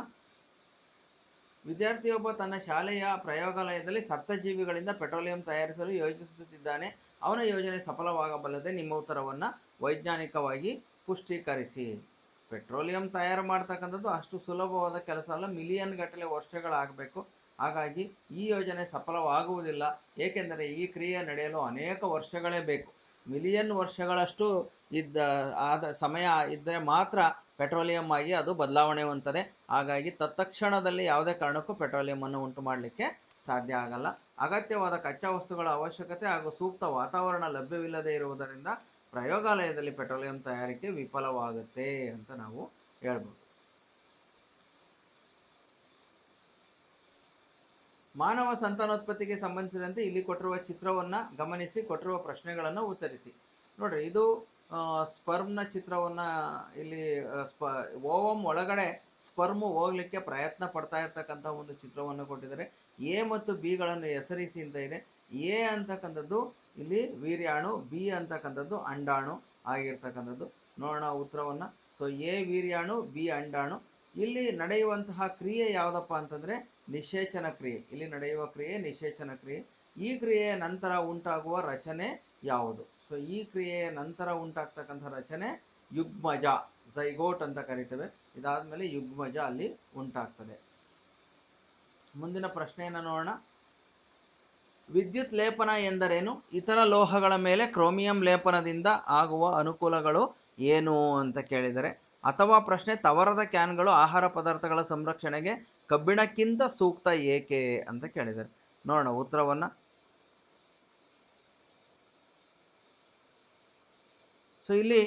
ವಿದ್ಯಾರ್ಥಿಯೊಬ್ಬ ತನ್ನ ಶಾಲೆಯ ಪ್ರಯೋಗಾಲಯದಲ್ಲಿ ಸತ್ತ ಜೀವಿಗಳಿಂದ ಪೆಟ್ರೋಲಿಯಂ ತಯಾರಿಸಲು ಯೋಜಿಸುತ್ತಿದ್ದಾನೆ. ಅವನ ಯೋಜನೆ ಸಫಲವಾಗಬಲ್ಲದೆ ನಿಮ್ಮ ಉತ್ತರವನ್ನು ವೈಜ್ಞಾನಿಕವಾಗಿ ಪುಷ್ಟೀಕರಿಸಿ. ಪೆಟ್ರೋಲಿಯಂ ತಯಾರು ಮಾಡ್ತಕ್ಕಂಥದ್ದು ಅಷ್ಟು ಸುಲಭವಾದ ಕೆಲಸ ಅಲ್ಲ ಮಿಲಿಯನ್ ಗಟ್ಟಲೆ ವರ್ಷಗಳಾಗಬೇಕು. ಹಾಗಾಗಿ ಈ ಯೋಜನೆ ಸಫಲವಾಗುವುದಿಲ್ಲ. ಏಕೆಂದರೆ ಈ ಕ್ರಿಯೆ ನಡೆಯಲು ಅನೇಕ ವರ್ಷಗಳೇ ಬೇಕು. ಮಿಲಿಯನ್ ವರ್ಷಗಳಷ್ಟು ಇದ್ದ, ಆದ ಸಮಯ ಇದ್ದರೆ ಮಾತ್ರ ಪೆಟ್ರೋಲಿಯಂ ಆಗಿ ಅದು ಬದಲಾವಣೆ ಹೊಂದ್ತದೆ. ಹಾಗಾಗಿ ತತ್ಕ್ಷಣದಲ್ಲಿ ಯಾವುದೇ ಕಾರಣಕ್ಕೂ ಪೆಟ್ರೋಲಿಯಂ ಅನ್ನು ಉಂಟು ಮಾಡಲಿಕ್ಕೆ ಸಾಧ್ಯ ಆಗಲ್ಲ. ಅಗತ್ಯವಾದ ಕಚ್ಚಾ ವಸ್ತುಗಳ ಅವಶ್ಯಕತೆ ಹಾಗೂ ಸೂಕ್ತ ವಾತಾವರಣ ಲಭ್ಯವಿಲ್ಲದೆ ಇರುವುದರಿಂದ ಪ್ರಯೋಗಾಲಯದಲ್ಲಿ ಪೆಟ್ರೋಲಿಯಂ ತಯಾರಿಕೆ ವಿಫಲವಾಗುತ್ತೆ ಅಂತ ನಾವು ಹೇಳ್ಬೋದು. ಮಾನವ ಸಂತಾನೋತ್ಪತ್ತಿಗೆ ಸಂಬಂಧಿಸಿದಂತೆ ಇಲ್ಲಿ ಕೊಟ್ಟಿರುವ ಚಿತ್ರವನ್ನ ಗಮನಿಸಿ, ಕೊಟ್ಟಿರುವ ಪ್ರಶ್ನೆಗಳನ್ನು ಉತ್ತರಿಸಿ. ನೋಡ್ರಿ, ಇದು ಸ್ಪರ್ಮ್ನ ಚಿತ್ರವನ್ನ ಇಲ್ಲಿ ಸ್ಪ ಓವಮ್ ಒಳಗಡೆ ಸ್ಪರ್ಮ್ ಹೋಗ್ಲಿಕ್ಕೆ ಪ್ರಯತ್ನ ಪಡ್ತಾ ಇರ್ತಕ್ಕಂಥ ಒಂದು ಚಿತ್ರವನ್ನು ಕೊಟ್ಟಿದ್ದಾರೆ. ಎ ಮತ್ತು ಬಿಗಳನ್ನು ಹೆಸರಿಸಿ ಅಂತ ಇದೆ. ಎ ಅಂತಕ್ಕಂಥದ್ದು ಇಲ್ಲಿ ವೀರ್ಯಾಣು, ಬಿ ಅಂತಕ್ಕಂಥದ್ದು ಅಂಡಾಣು ಆಗಿರ್ತಕ್ಕಂಥದ್ದು. ನೋಡೋಣ ಉತ್ತರವನ್ನ. ಸೊ ಎ ವೀರ್ಯಾಣು, ಬಿ ಅಂಡಾಣು. ಇಲ್ಲಿ ನಡೆಯುವಂತಹ ಕ್ರಿಯೆ ಯಾವುದಪ್ಪ ಅಂತಂದ್ರೆ ನಿಷೇಚನ ಕ್ರಿಯೆ. ಇಲ್ಲಿ ನಡೆಯುವ ಕ್ರಿಯೆ ನಿಷೇಚನ ಕ್ರಿಯೆ. ಈ ಕ್ರಿಯೆಯ ನಂತರ ಉಂಟಾಗುವ ರಚನೆ ಯಾವುದು? ಸೊ ಈ ಕ್ರಿಯೆಯ ನಂತರ ಉಂಟಾಗ್ತಕ್ಕಂಥ ರಚನೆ ಯುಗ್ಮಜ ಝೈಗೋಟ್ ಅಂತ ಕರಿತೇವೆ. ಇದಾದ್ಮೇಲೆ ಯುಗ್ಮಜ ಅಲ್ಲಿ ಉಂಟಾಗ್ತದೆ. ಮುಂದಿನ ಪ್ರಶ್ನೆಯನ್ನು ನೋಡೋಣ. ವಿದ್ಯುತ್ ಲೇಪನ ಎಂದರೇನು? ಇತರ ಲೋಹಗಳ ಮೇಲೆ ಕ್ರೋಮಿಯಂ ಲೇಪನದಿಂದ ಆಗುವ ಅನುಕೂಲಗಳು ಏನು ಅಂತ ಕೇಳಿದರೆ, ಅಥವಾ ಪ್ರಶ್ನೆ, ತವರದ ಕ್ಯಾನ್ಗಳು ಆಹಾರ ಪದಾರ್ಥಗಳ ಸಂರಕ್ಷಣೆಗೆ ಕಬ್ಬಿಣಕ್ಕಿಂತ ಸೂಕ್ತ ಏಕೆ ಅಂತ ಕೇಳಿದ್ದಾರೆ ನೋಡೋಣ ಉತ್ತರವನ್ನ. ಸೊ ಇಲ್ಲಿ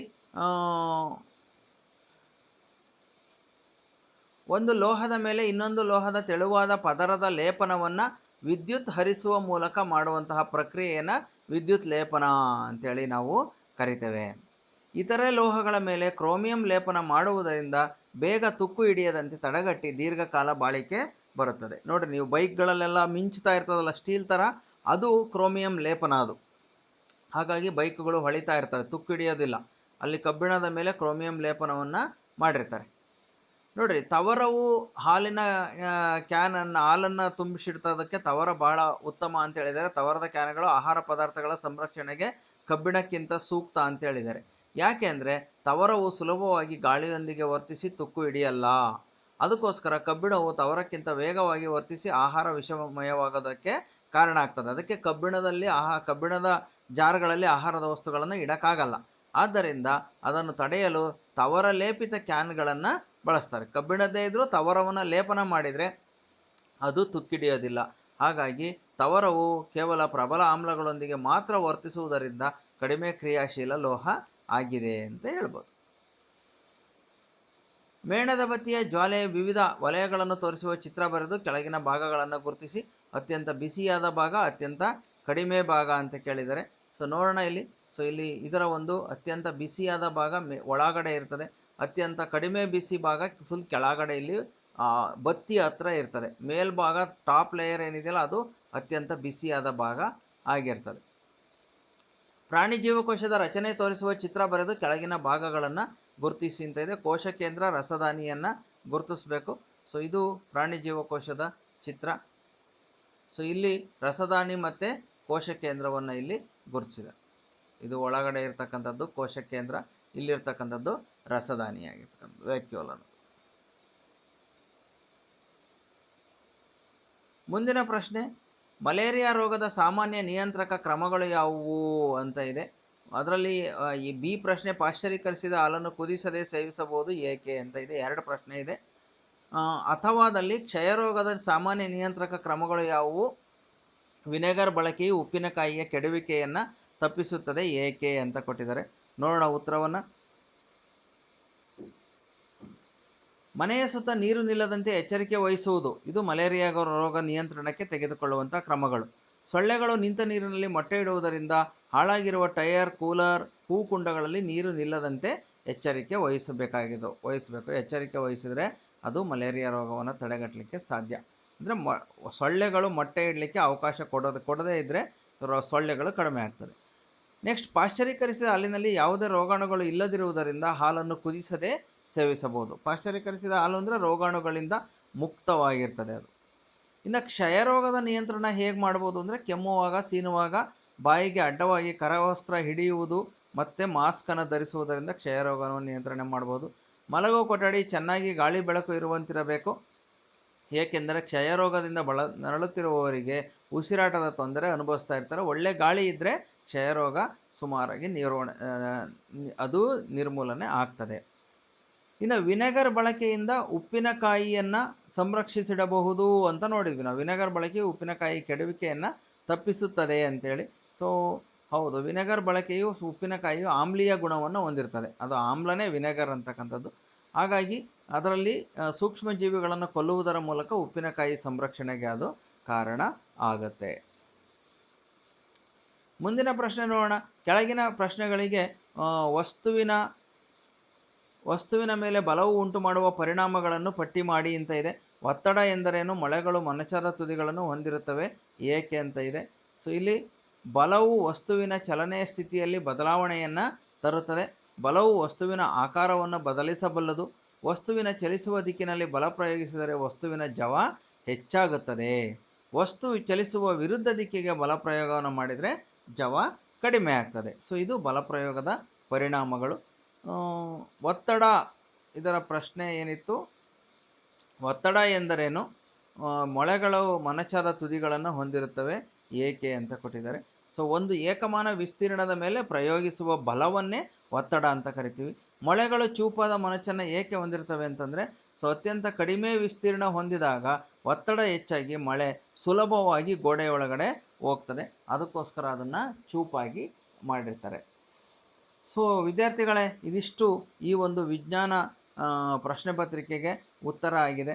ಒಂದು ಲೋಹದ ಮೇಲೆ ಇನ್ನೊಂದು ಲೋಹದ ತೆಳುವಾದ ಪದರದ ಲೇಪನವನ್ನು ವಿದ್ಯುತ್ ಹರಿಸುವ ಮೂಲಕ ಮಾಡುವಂತಹ ಪ್ರಕ್ರಿಯೆಯನ್ನು ವಿದ್ಯುತ್ ಲೇಪನ ಅಂತೇಳಿ ನಾವು ಕರಿತೇವೆ. ಇತರೆ ಲೋಹಗಳ ಮೇಲೆ ಕ್ರೋಮಿಯಂ ಲೇಪನ ಮಾಡುವುದರಿಂದ ಬೇಗ ತುಕ್ಕು ಹಿಡಿಯದಂತೆ ತಡೆಗಟ್ಟಿ ದೀರ್ಘಕಾಲ ಬಾಳಿಕೆ ಬರುತ್ತದೆ. ನೋಡಿರಿ, ನೀವು ಬೈಕ್ಗಳಲ್ಲೆಲ್ಲ ಮಿಂಚ್ತಾ ಇರ್ತದಲ್ಲ, ಸ್ಟೀಲ್ ಥರ ಅದು ಕ್ರೋಮಿಯಂ ಲೇಪನ ಅದು. ಹಾಗಾಗಿ ಬೈಕ್ಗಳು ಹೊಳಿತಾ ಇರ್ತವೆ, ತುಕ್ಕು ಹಿಡಿಯೋದಿಲ್ಲ. ಅಲ್ಲಿ ಕಬ್ಬಿಣದ ಮೇಲೆ ಕ್ರೋಮಿಯಂ ಲೇಪನವನ್ನು ಮಾಡಿರ್ತಾರೆ. ನೋಡಿರಿ, ತವರವು ಹಾಲಿನ ಕ್ಯಾನನ್ನು ಹಾಲನ್ನು ತುಂಬಿಸಿಡ್ತದಕ್ಕೆ ತವರ ಬಹಳ ಉತ್ತಮ ಅಂತ ಹೇಳಿದ್ದಾರೆ. ತವರದ ಕ್ಯಾನ್ಗಳು ಆಹಾರ ಪದಾರ್ಥಗಳ ಸಂರಕ್ಷಣೆಗೆ ಕಬ್ಬಿಣಕ್ಕಿಂತ ಸೂಕ್ತ ಅಂತ ಹೇಳಿದ್ದಾರೆ. ಯಾಕೆ ಅಂದರೆ, ತವರವು ಸುಲಭವಾಗಿ ಗಾಳಿಯೊಂದಿಗೆ ವರ್ತಿಸಿ ತುಕ್ಕು ಹಿಡಿಯಲ್ಲ. ಅದಕ್ಕೋಸ್ಕರ ಕಬ್ಬಿಣವು ತವರಕ್ಕಿಂತ ವೇಗವಾಗಿ ವರ್ತಿಸಿ ಆಹಾರ ವಿಷಮಯವಾಗೋದಕ್ಕೆ ಕಾರಣ ಆಗ್ತದೆ. ಅದಕ್ಕೆ ಕಬ್ಬಿಣದಲ್ಲಿ ಆಹಾ, ಕಬ್ಬಿಣದ ಜಾರ್ಗಳಲ್ಲಿ ಆಹಾರದ ವಸ್ತುಗಳನ್ನು ಇಡೋಕ್ಕಾಗಲ್ಲ. ಆದ್ದರಿಂದ ಅದನ್ನು ತಡೆಯಲು ತವರ ಲೇಪಿತ ಕ್ಯಾನ್ಗಳನ್ನು ಬಳಸ್ತಾರೆ. ಕಬ್ಬಿಣದ್ದೇ ಇದ್ದರೂ ತವರವನ್ನು ಲೇಪನ ಮಾಡಿದರೆ ಅದು ತುಕ್ಕಿಡಿಯೋದಿಲ್ಲ. ಹಾಗಾಗಿ ತವರವು ಕೇವಲ ಪ್ರಬಲ ಆಮ್ಲಗಳೊಂದಿಗೆ ಮಾತ್ರ ವರ್ತಿಸುವುದರಿಂದ ಕಡಿಮೆ ಕ್ರಿಯಾಶೀಲ ಲೋಹ ಆಗಿದೆ ಅಂತ ಹೇಳ್ಬೋದು. ಮೇಣದ ಬತ್ತಿಯ ಜ್ವಾಲೆಯ ವಿವಿಧ ವಲಯಗಳನ್ನು ತೋರಿಸುವ ಚಿತ್ರ ಬರೆದು ಕೆಳಗಿನ ಭಾಗಗಳನ್ನು ಗುರುತಿಸಿ, ಅತ್ಯಂತ ಬಿಸಿಯಾದ ಭಾಗ ಅತ್ಯಂತ ಕಡಿಮೆ ಭಾಗ ಅಂತ ಕೇಳಿದ್ದಾರೆ ಸೊ ನೋಡೋಣ ಇಲ್ಲಿ. ಸೊ ಇಲ್ಲಿ ಇದರ ಒಂದು ಅತ್ಯಂತ ಬಿಸಿಯಾದ ಭಾಗ ಒಳಗಡೆ ಇರ್ತದೆ. ಅತ್ಯಂತ ಕಡಿಮೆ ಬಿಸಿ ಭಾಗ ಫುಲ್ ಕೆಳಗಡೆ ಇಲ್ಲಿ ಬತ್ತಿ ಹತ್ರ ಇರ್ತದೆ. ಮೇಲ್ಭಾಗ ಟಾಪ್ ಲೇಯರ್ ಏನಿದೆಯಲ್ಲ, ಅದು ಅತ್ಯಂತ ಬಿಸಿಯಾದ ಭಾಗ ಆಗಿರ್ತದೆ. ಪ್ರಾಣಿ ಜೀವಕೋಶದ ರಚನೆ ತೋರಿಸುವ ಚಿತ್ರ ಬರೆದು ಕೆಳಗಿನ ಭಾಗಗಳನ್ನು ಗುರುತಿಸಿ ಅಂತ ಇದೆ. ಕೋಶ ಕೇಂದ್ರ ರಸದಾನಿಯನ್ನು ಗುರುತಿಸಬೇಕು. ಸೊ ಇದು ಪ್ರಾಣಿ ಜೀವಕೋಶದ ಚಿತ್ರ. ಸೊ ಇಲ್ಲಿ ರಸದಾನಿ ಮತ್ತು ಕೋಶ ಕೇಂದ್ರವನ್ನು ಇಲ್ಲಿ ಗುರುತಿಸಿದೆ. ಇದು ಒಳಗಡೆ ಇರ್ತಕ್ಕಂಥದ್ದು ಕೋಶ ಕೇಂದ್ರ ಇಲ್ಲಿರ್ತಕ್ಕಂಥದ್ದು ರಸದಾನಿಯಾಗಿರ್ತಕ್ಕಂಥದ್ದು ವ್ಯಾಕ್ಯೂಲ್ ಅನ್ನೋದು ಮುಂದಿನ ಪ್ರಶ್ನೆ, ಮಲೇರಿಯಾ ರೋಗದ ಸಾಮಾನ್ಯ ನಿಯಂತ್ರಕ ಕ್ರಮಗಳು ಯಾವುವು ಅಂತ ಇದೆ. ಅದರಲ್ಲಿ ಈ ಬಿ ಪ್ರಶ್ನೆ ಪಾಶ್ಚರೀಕರಿಸಿದ ಹಾಲನ್ನು ಕುದಿಸದೆ ಸೇವಿಸಬಹುದು ಏಕೆ ಅಂತ ಇದೆ. ಎರಡು ಪ್ರಶ್ನೆ ಇದೆ. ಅಥವಾದಲ್ಲಿ ಕ್ಷಯರೋಗದ ಸಾಮಾನ್ಯ ನಿಯಂತ್ರಕ ಕ್ರಮಗಳು ಯಾವುವು? ವಿನೆಗರ್ ಬಳಕೆಯು ಉಪ್ಪಿನಕಾಯಿಯ ಕೆಡುವಿಕೆಯನ್ನು ತಪ್ಪಿಸುತ್ತದೆ, ಏಕೆ ಅಂತ ಕೊಟ್ಟಿದ್ದಾರೆ. ನೋಡೋಣ ಉತ್ತರವನ್ನು. ಮನೆಯ ಸುತ್ತ ನೀರು ನಿಲ್ಲದಂತೆ ಎಚ್ಚರಿಕೆ ವಹಿಸುವುದು. ಇದು ಮಲೇರಿಯಾ ರೋಗ ನಿಯಂತ್ರಣಕ್ಕೆ ತೆಗೆದುಕೊಳ್ಳುವಂಥ ಕ್ರಮಗಳು. ಸೊಳ್ಳೆಗಳು ನಿಂತ ನೀರಿನಲ್ಲಿ ಮೊಟ್ಟೆ ಇಡುವುದರಿಂದ ಹಾಳಾಗಿರುವ ಟೈರ್ ಕೂಲರ್ ಹೂಕುಂಡಗಳಲ್ಲಿ ನೀರು ನಿಲ್ಲದಂತೆ ಎಚ್ಚರಿಕೆ ವಹಿಸಬೇಕಾಗಿದ್ದು, ವಹಿಸಬೇಕು. ಎಚ್ಚರಿಕೆ ವಹಿಸಿದರೆ ಅದು ಮಲೇರಿಯಾ ರೋಗವನ್ನು ತಡೆಗಟ್ಟಲಿಕ್ಕೆ ಸಾಧ್ಯ. ಅಂದರೆ ಮ, ಸೊಳ್ಳೆಗಳು ಮೊಟ್ಟೆ ಇಡಲಿಕ್ಕೆ ಅವಕಾಶ ಕೊಡೋದು, ಕೊಡದೇ ಇದ್ದರೆ ಸೊಳ್ಳೆಗಳು ಕಡಿಮೆ ಆಗ್ತದೆ. ನೆಕ್ಸ್ಟ್ ಪಾಶ್ಚರೀಕರಿಸಿದ ಹಾಲಿನಲ್ಲಿ ಯಾವುದೇ ರೋಗಾಣುಗಳು ಇಲ್ಲದಿರುವುದರಿಂದ ಹಾಲನ್ನು ಕುದಿಸದೆ ಸೇವಿಸಬಹುದು. ಪಾಶ್ಚರೀಕರಿಸಿದ ಹಾಲು ಅಂದರೆ ರೋಗಾಣುಗಳಿಂದ ಮುಕ್ತವಾಗಿರ್ತದೆ ಅದು. ಇನ್ನು ಕ್ಷಯರೋಗದ ನಿಯಂತ್ರಣ ಹೇಗೆ ಮಾಡ್ಬೋದು ಅಂದರೆ ಕೆಮ್ಮುವಾಗ, ಸೀನುವಾಗ, ಬಾಯಿಗೆ ಅಡ್ಡವಾಗಿ ಕರವಸ್ತ್ರ ಹಿಡಿಯುವುದು ಮತ್ತು ಮಾಸ್ಕನ್ನು ಧರಿಸುವುದರಿಂದ ಕ್ಷಯರೋಗವನ್ನು ನಿಯಂತ್ರಣ ಮಾಡ್ಬೋದು. ಮಲಗೋ ಕೊಠಡಿ, ಚೆನ್ನಾಗಿ ಗಾಳಿ ಬೆಳಕು ಇರುವಂತಿರಬೇಕು. ಏಕೆಂದರೆ ಕ್ಷಯರೋಗದಿಂದ ಬಳ ನರಳುತ್ತಿರುವವರಿಗೆ ಉಸಿರಾಟದ ತೊಂದರೆ ಅನುಭವಿಸ್ತಾ ಇರ್ತಾರೆ. ಒಳ್ಳೆ ಗಾಳಿ ಇದ್ದರೆ ಕ್ಷಯರೋಗ ಸುಮಾರಾಗಿ ನಿರ್ವಹಣೆ ಅದು ನಿರ್ಮೂಲನೆ ಆಗ್ತದೆ. ಇನ್ನು ವಿನೆಗರ್ ಬಳಕೆಯಿಂದ ಉಪ್ಪಿನಕಾಯಿಯನ್ನು ಸಂರಕ್ಷಿಸಿಡಬಹುದು ಅಂತ ನೋಡಿದ್ವಿ ನಾವು. ವಿನೆಗರ್ ಬಳಕೆಯು ಉಪ್ಪಿನಕಾಯಿ ಕೆಡುವಿಕೆಯನ್ನು ತಪ್ಪಿಸುತ್ತದೆ ಅಂತೇಳಿ. ಸೊ, ಹೌದು, ವಿನೆಗರ್ ಬಳಕೆಯು ಉಪ್ಪಿನಕಾಯಿಯು ಆಮ್ಲೀಯ ಗುಣವನ್ನು ಹೊಂದಿರ್ತದೆ. ಅದು ಆಮ್ಲನೇ ವಿನೆಗರ್ ಅಂತಕ್ಕಂಥದ್ದು. ಹಾಗಾಗಿ ಅದರಲ್ಲಿ ಸೂಕ್ಷ್ಮ ಜೀವಿಗಳನ್ನು ಕೊಲ್ಲುವುದರ ಮೂಲಕ ಉಪ್ಪಿನಕಾಯಿ ಸಂರಕ್ಷಣೆಗೆ ಅದು ಕಾರಣ ಆಗತ್ತೆ. ಮುಂದಿನ ಪ್ರಶ್ನೆ ನೋಡೋಣ. ಕೆಳಗಿನ ಪ್ರಶ್ನೆಗಳಿಗೆ ವಸ್ತುವಿನ ವಸ್ತುವಿನ ಮೇಲೆ ಬಲವು ಉಂಟು ಮಾಡುವ ಪರಿಣಾಮಗಳನ್ನು ಪಟ್ಟಿ ಮಾಡಿ ಅಂತ ಇದೆ. ಒತ್ತಡ ಎಂದರೇನು? ಮಳೆಗಳು, ಮನಚಾದ ತುದಿಗಳನ್ನು ಹೊಂದಿರುತ್ತವೆ. ಏಕೆ ಅಂತ ಇದೆ. ಸೊ, ಇಲ್ಲಿ ಬಲವು ವಸ್ತುವಿನ ಚಲನೆಯ ಸ್ಥಿತಿಯಲ್ಲಿ ಬದಲಾವಣೆಯನ್ನು ತರುತ್ತದೆ. ಬಲವು ವಸ್ತುವಿನ ಆಕಾರವನ್ನು ಬದಲಿಸಬಲ್ಲದು. ವಸ್ತುವಿನ ಚಲಿಸುವ ದಿಕ್ಕಿನಲ್ಲಿ ಬಲ ಪ್ರಯೋಗಿಸಿದರೆ ವಸ್ತುವಿನ ಜವ ಹೆಚ್ಚಾಗುತ್ತದೆ. ವಸ್ತು ಚಲಿಸುವ ವಿರುದ್ಧ ದಿಕ್ಕಿಗೆ ಬಲ ಪ್ರಯೋಗವನ್ನು ಮಾಡಿದರೆ ಜವ ಕಡಿಮೆ ಆಗ್ತದೆ. ಸೊ ಇದು ಬಲಪ್ರಯೋಗದ ಪರಿಣಾಮಗಳು. ಒತ್ತಡ, ಇದರ ಪ್ರಶ್ನೆ ಏನಿತ್ತು? ಒತ್ತಡ ಎಂದರೇನು? ಮೊಳೆಗಳು ಮನಚಾದ ತುದಿಗಳನ್ನು ಹೊಂದಿರುತ್ತವೆ. ಏಕೆ ಅಂತ ಕೊಟ್ಟಿದ್ದಾರೆ. ಸೊ ಒಂದು ಏಕಮಾನ ವಿಸ್ತೀರ್ಣದ ಮೇಲೆ ಪ್ರಯೋಗಿಸುವ ಬಲವನ್ನೇ ಒತ್ತಡ ಅಂತ ಕರಿತೀವಿ. ಮೊಳೆಗಳು ಚೂಪಾದ ಮೊನಚನ್ನು ಏಕೆ ಹೊಂದಿರ್ತವೆ ಅಂತಂದರೆ ಸೊ ಅತ್ಯಂತ ಕಡಿಮೆ ವಿಸ್ತೀರ್ಣ ಹೊಂದಿದಾಗ ಒತ್ತಡ ಹೆಚ್ಚಾಗಿ ಮಳೆ ಸುಲಭವಾಗಿ ಗೋಡೆಯೊಳಗಡೆ ಹೋಗ್ತದೆ. ಅದಕ್ಕೋಸ್ಕರ ಅದನ್ನು ಚೂಪಾಗಿ ಮಾಡಿರ್ತಾರೆ. ಸೊ ವಿದ್ಯಾರ್ಥಿಗಳೇ, ಇದಿಷ್ಟು ಈ ಒಂದು ವಿಜ್ಞಾನ ಪ್ರಶ್ನೆ ಪತ್ರಿಕೆಗೆ ಉತ್ತರ ಆಗಿದೆ.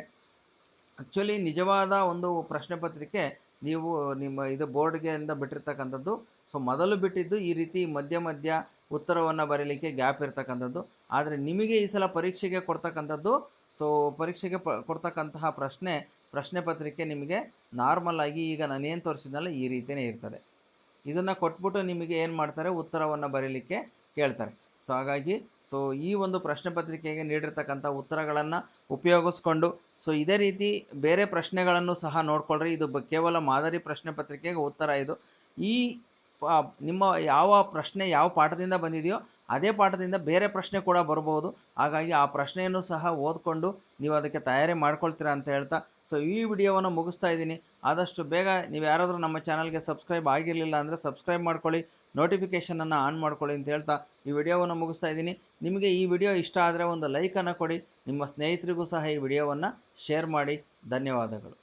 ಆ್ಯಕ್ಚುಲಿ ನಿಜವಾದ ಒಂದು ಪ್ರಶ್ನೆ ಪತ್ರಿಕೆ ನೀವು ನಿಮ್ಮ ಇದು ಬೋರ್ಡ್ಗೆ ಇಂದ ಬಿಟ್ಟಿರ್ತಕ್ಕಂಥದ್ದು ಸೊ ಮೊದಲು ಬಿಟ್ಟಿದ್ದು ಈ ರೀತಿ ಮಧ್ಯ ಮಧ್ಯ ಉತ್ತರವನ್ನು ಬರೀಲಿಕ್ಕೆ ಗ್ಯಾಪ್ ಇರ್ತಕ್ಕಂಥದ್ದು. ಆದರೆ ನಿಮಗೆ ಈ ಸಲ ಪರೀಕ್ಷೆಗೆ ಕೊಡ್ತಕ್ಕಂಥದ್ದು ಸೊ ಪರೀಕ್ಷೆಗೆ ಪ, ಕೊಡ್ತಕ್ಕಂತಹ ಪ್ರಶ್ನೆ ಪ್ರಶ್ನೆ ಪತ್ರಿಕೆ ನಿಮಗೆ ನಾರ್ಮಲ್ ಆಗಿ ಈಗ ನಾನೇನು ತೋರಿಸಿದ್ನಲ್ಲ ಈ ರೀತಿಯೇ ಇರ್ತದೆ. ಇದನ್ನು ಕೊಟ್ಬಿಟ್ಟು ನಿಮಗೆ ಏನು ಮಾಡ್ತಾರೆ, ಉತ್ತರವನ್ನು ಬರೀಲಿಕ್ಕೆ ಕೇಳ್ತಾರೆ. ಸೊ ಹಾಗಾಗಿ ಸೊ ಈ ಒಂದು ಪ್ರಶ್ನೆ ಪತ್ರಿಕೆಗೆ ನೀಡಿರ್ತಕ್ಕಂಥ ಉತ್ತರಗಳನ್ನು ಉಪಯೋಗಿಸ್ಕೊಂಡು ಸೊ ಇದೇ ರೀತಿ ಬೇರೆ ಪ್ರಶ್ನೆಗಳನ್ನು ಸಹ ನೋಡ್ಕೊಳ್ರಿ. ಇದು ಕೇವಲ ಮಾದರಿ ಪ್ರಶ್ನೆ ಪತ್ರಿಕೆಗೆ ಉತ್ತರ ಇದು. ಈ ನಿಮ್ಮ ಯಾವ ಪ್ರಶ್ನೆ ಯಾವ ಪಾಠದಿಂದ ಬಂದಿದೆಯೋ ಅದೇ ಪಾಠದಿಂದ ಬೇರೆ ಪ್ರಶ್ನೆ ಕೂಡ ಬರಬಹುದು. ಹಾಗಾಗಿ ಆ ಪ್ರಶ್ನೆಯನ್ನು ಸಹ ಓದ್ಕೊಂಡು ನೀವು ಅದಕ್ಕೆ ತಯಾರಿ ಮಾಡ್ಕೊಳ್ತೀರಾ ಅಂತ ಹೇಳ್ತಾ, ಸೊ ಈ ವಿಡಿಯೋವನ್ನು ಮುಗಿಸ್ತಾ ಇದ್ದೀನಿ. ಆದಷ್ಟು ಬೇಗ ನೀವು ಯಾರಾದರೂ ನಮ್ಮ ಚಾನಲ್ಗೆ ಸಬ್ಸ್ಕ್ರೈಬ್ ಆಗಿರಲಿಲ್ಲ ಅಂದರೆ ಸಬ್ಸ್ಕ್ರೈಬ್ ಮಾಡ್ಕೊಳ್ಳಿ ನೋಟಿಫಿಕೇಷನನ್ನು ಆನ್ ಮಾಡ್ಕೊಳ್ಳಿ ಅಂತ ಹೇಳ್ತಾ ಈ ವಿಡಿಯೋವನ್ನು ಮುಗಿಸ್ತಾ ಇದ್ದೀನಿ. ನಿಮಗೆ ಈ ವಿಡಿಯೋ ಇಷ್ಟ ಆದರೆ ಒಂದು ಲೈಕನ್ನು ಕೊಡಿ, ನಿಮ್ಮ ಸ್ನೇಹಿತರಿಗೂ ಸಹ ಈ ವಿಡಿಯೋವನ್ನು ಶೇರ್ ಮಾಡಿ. ಧನ್ಯವಾದಗಳು.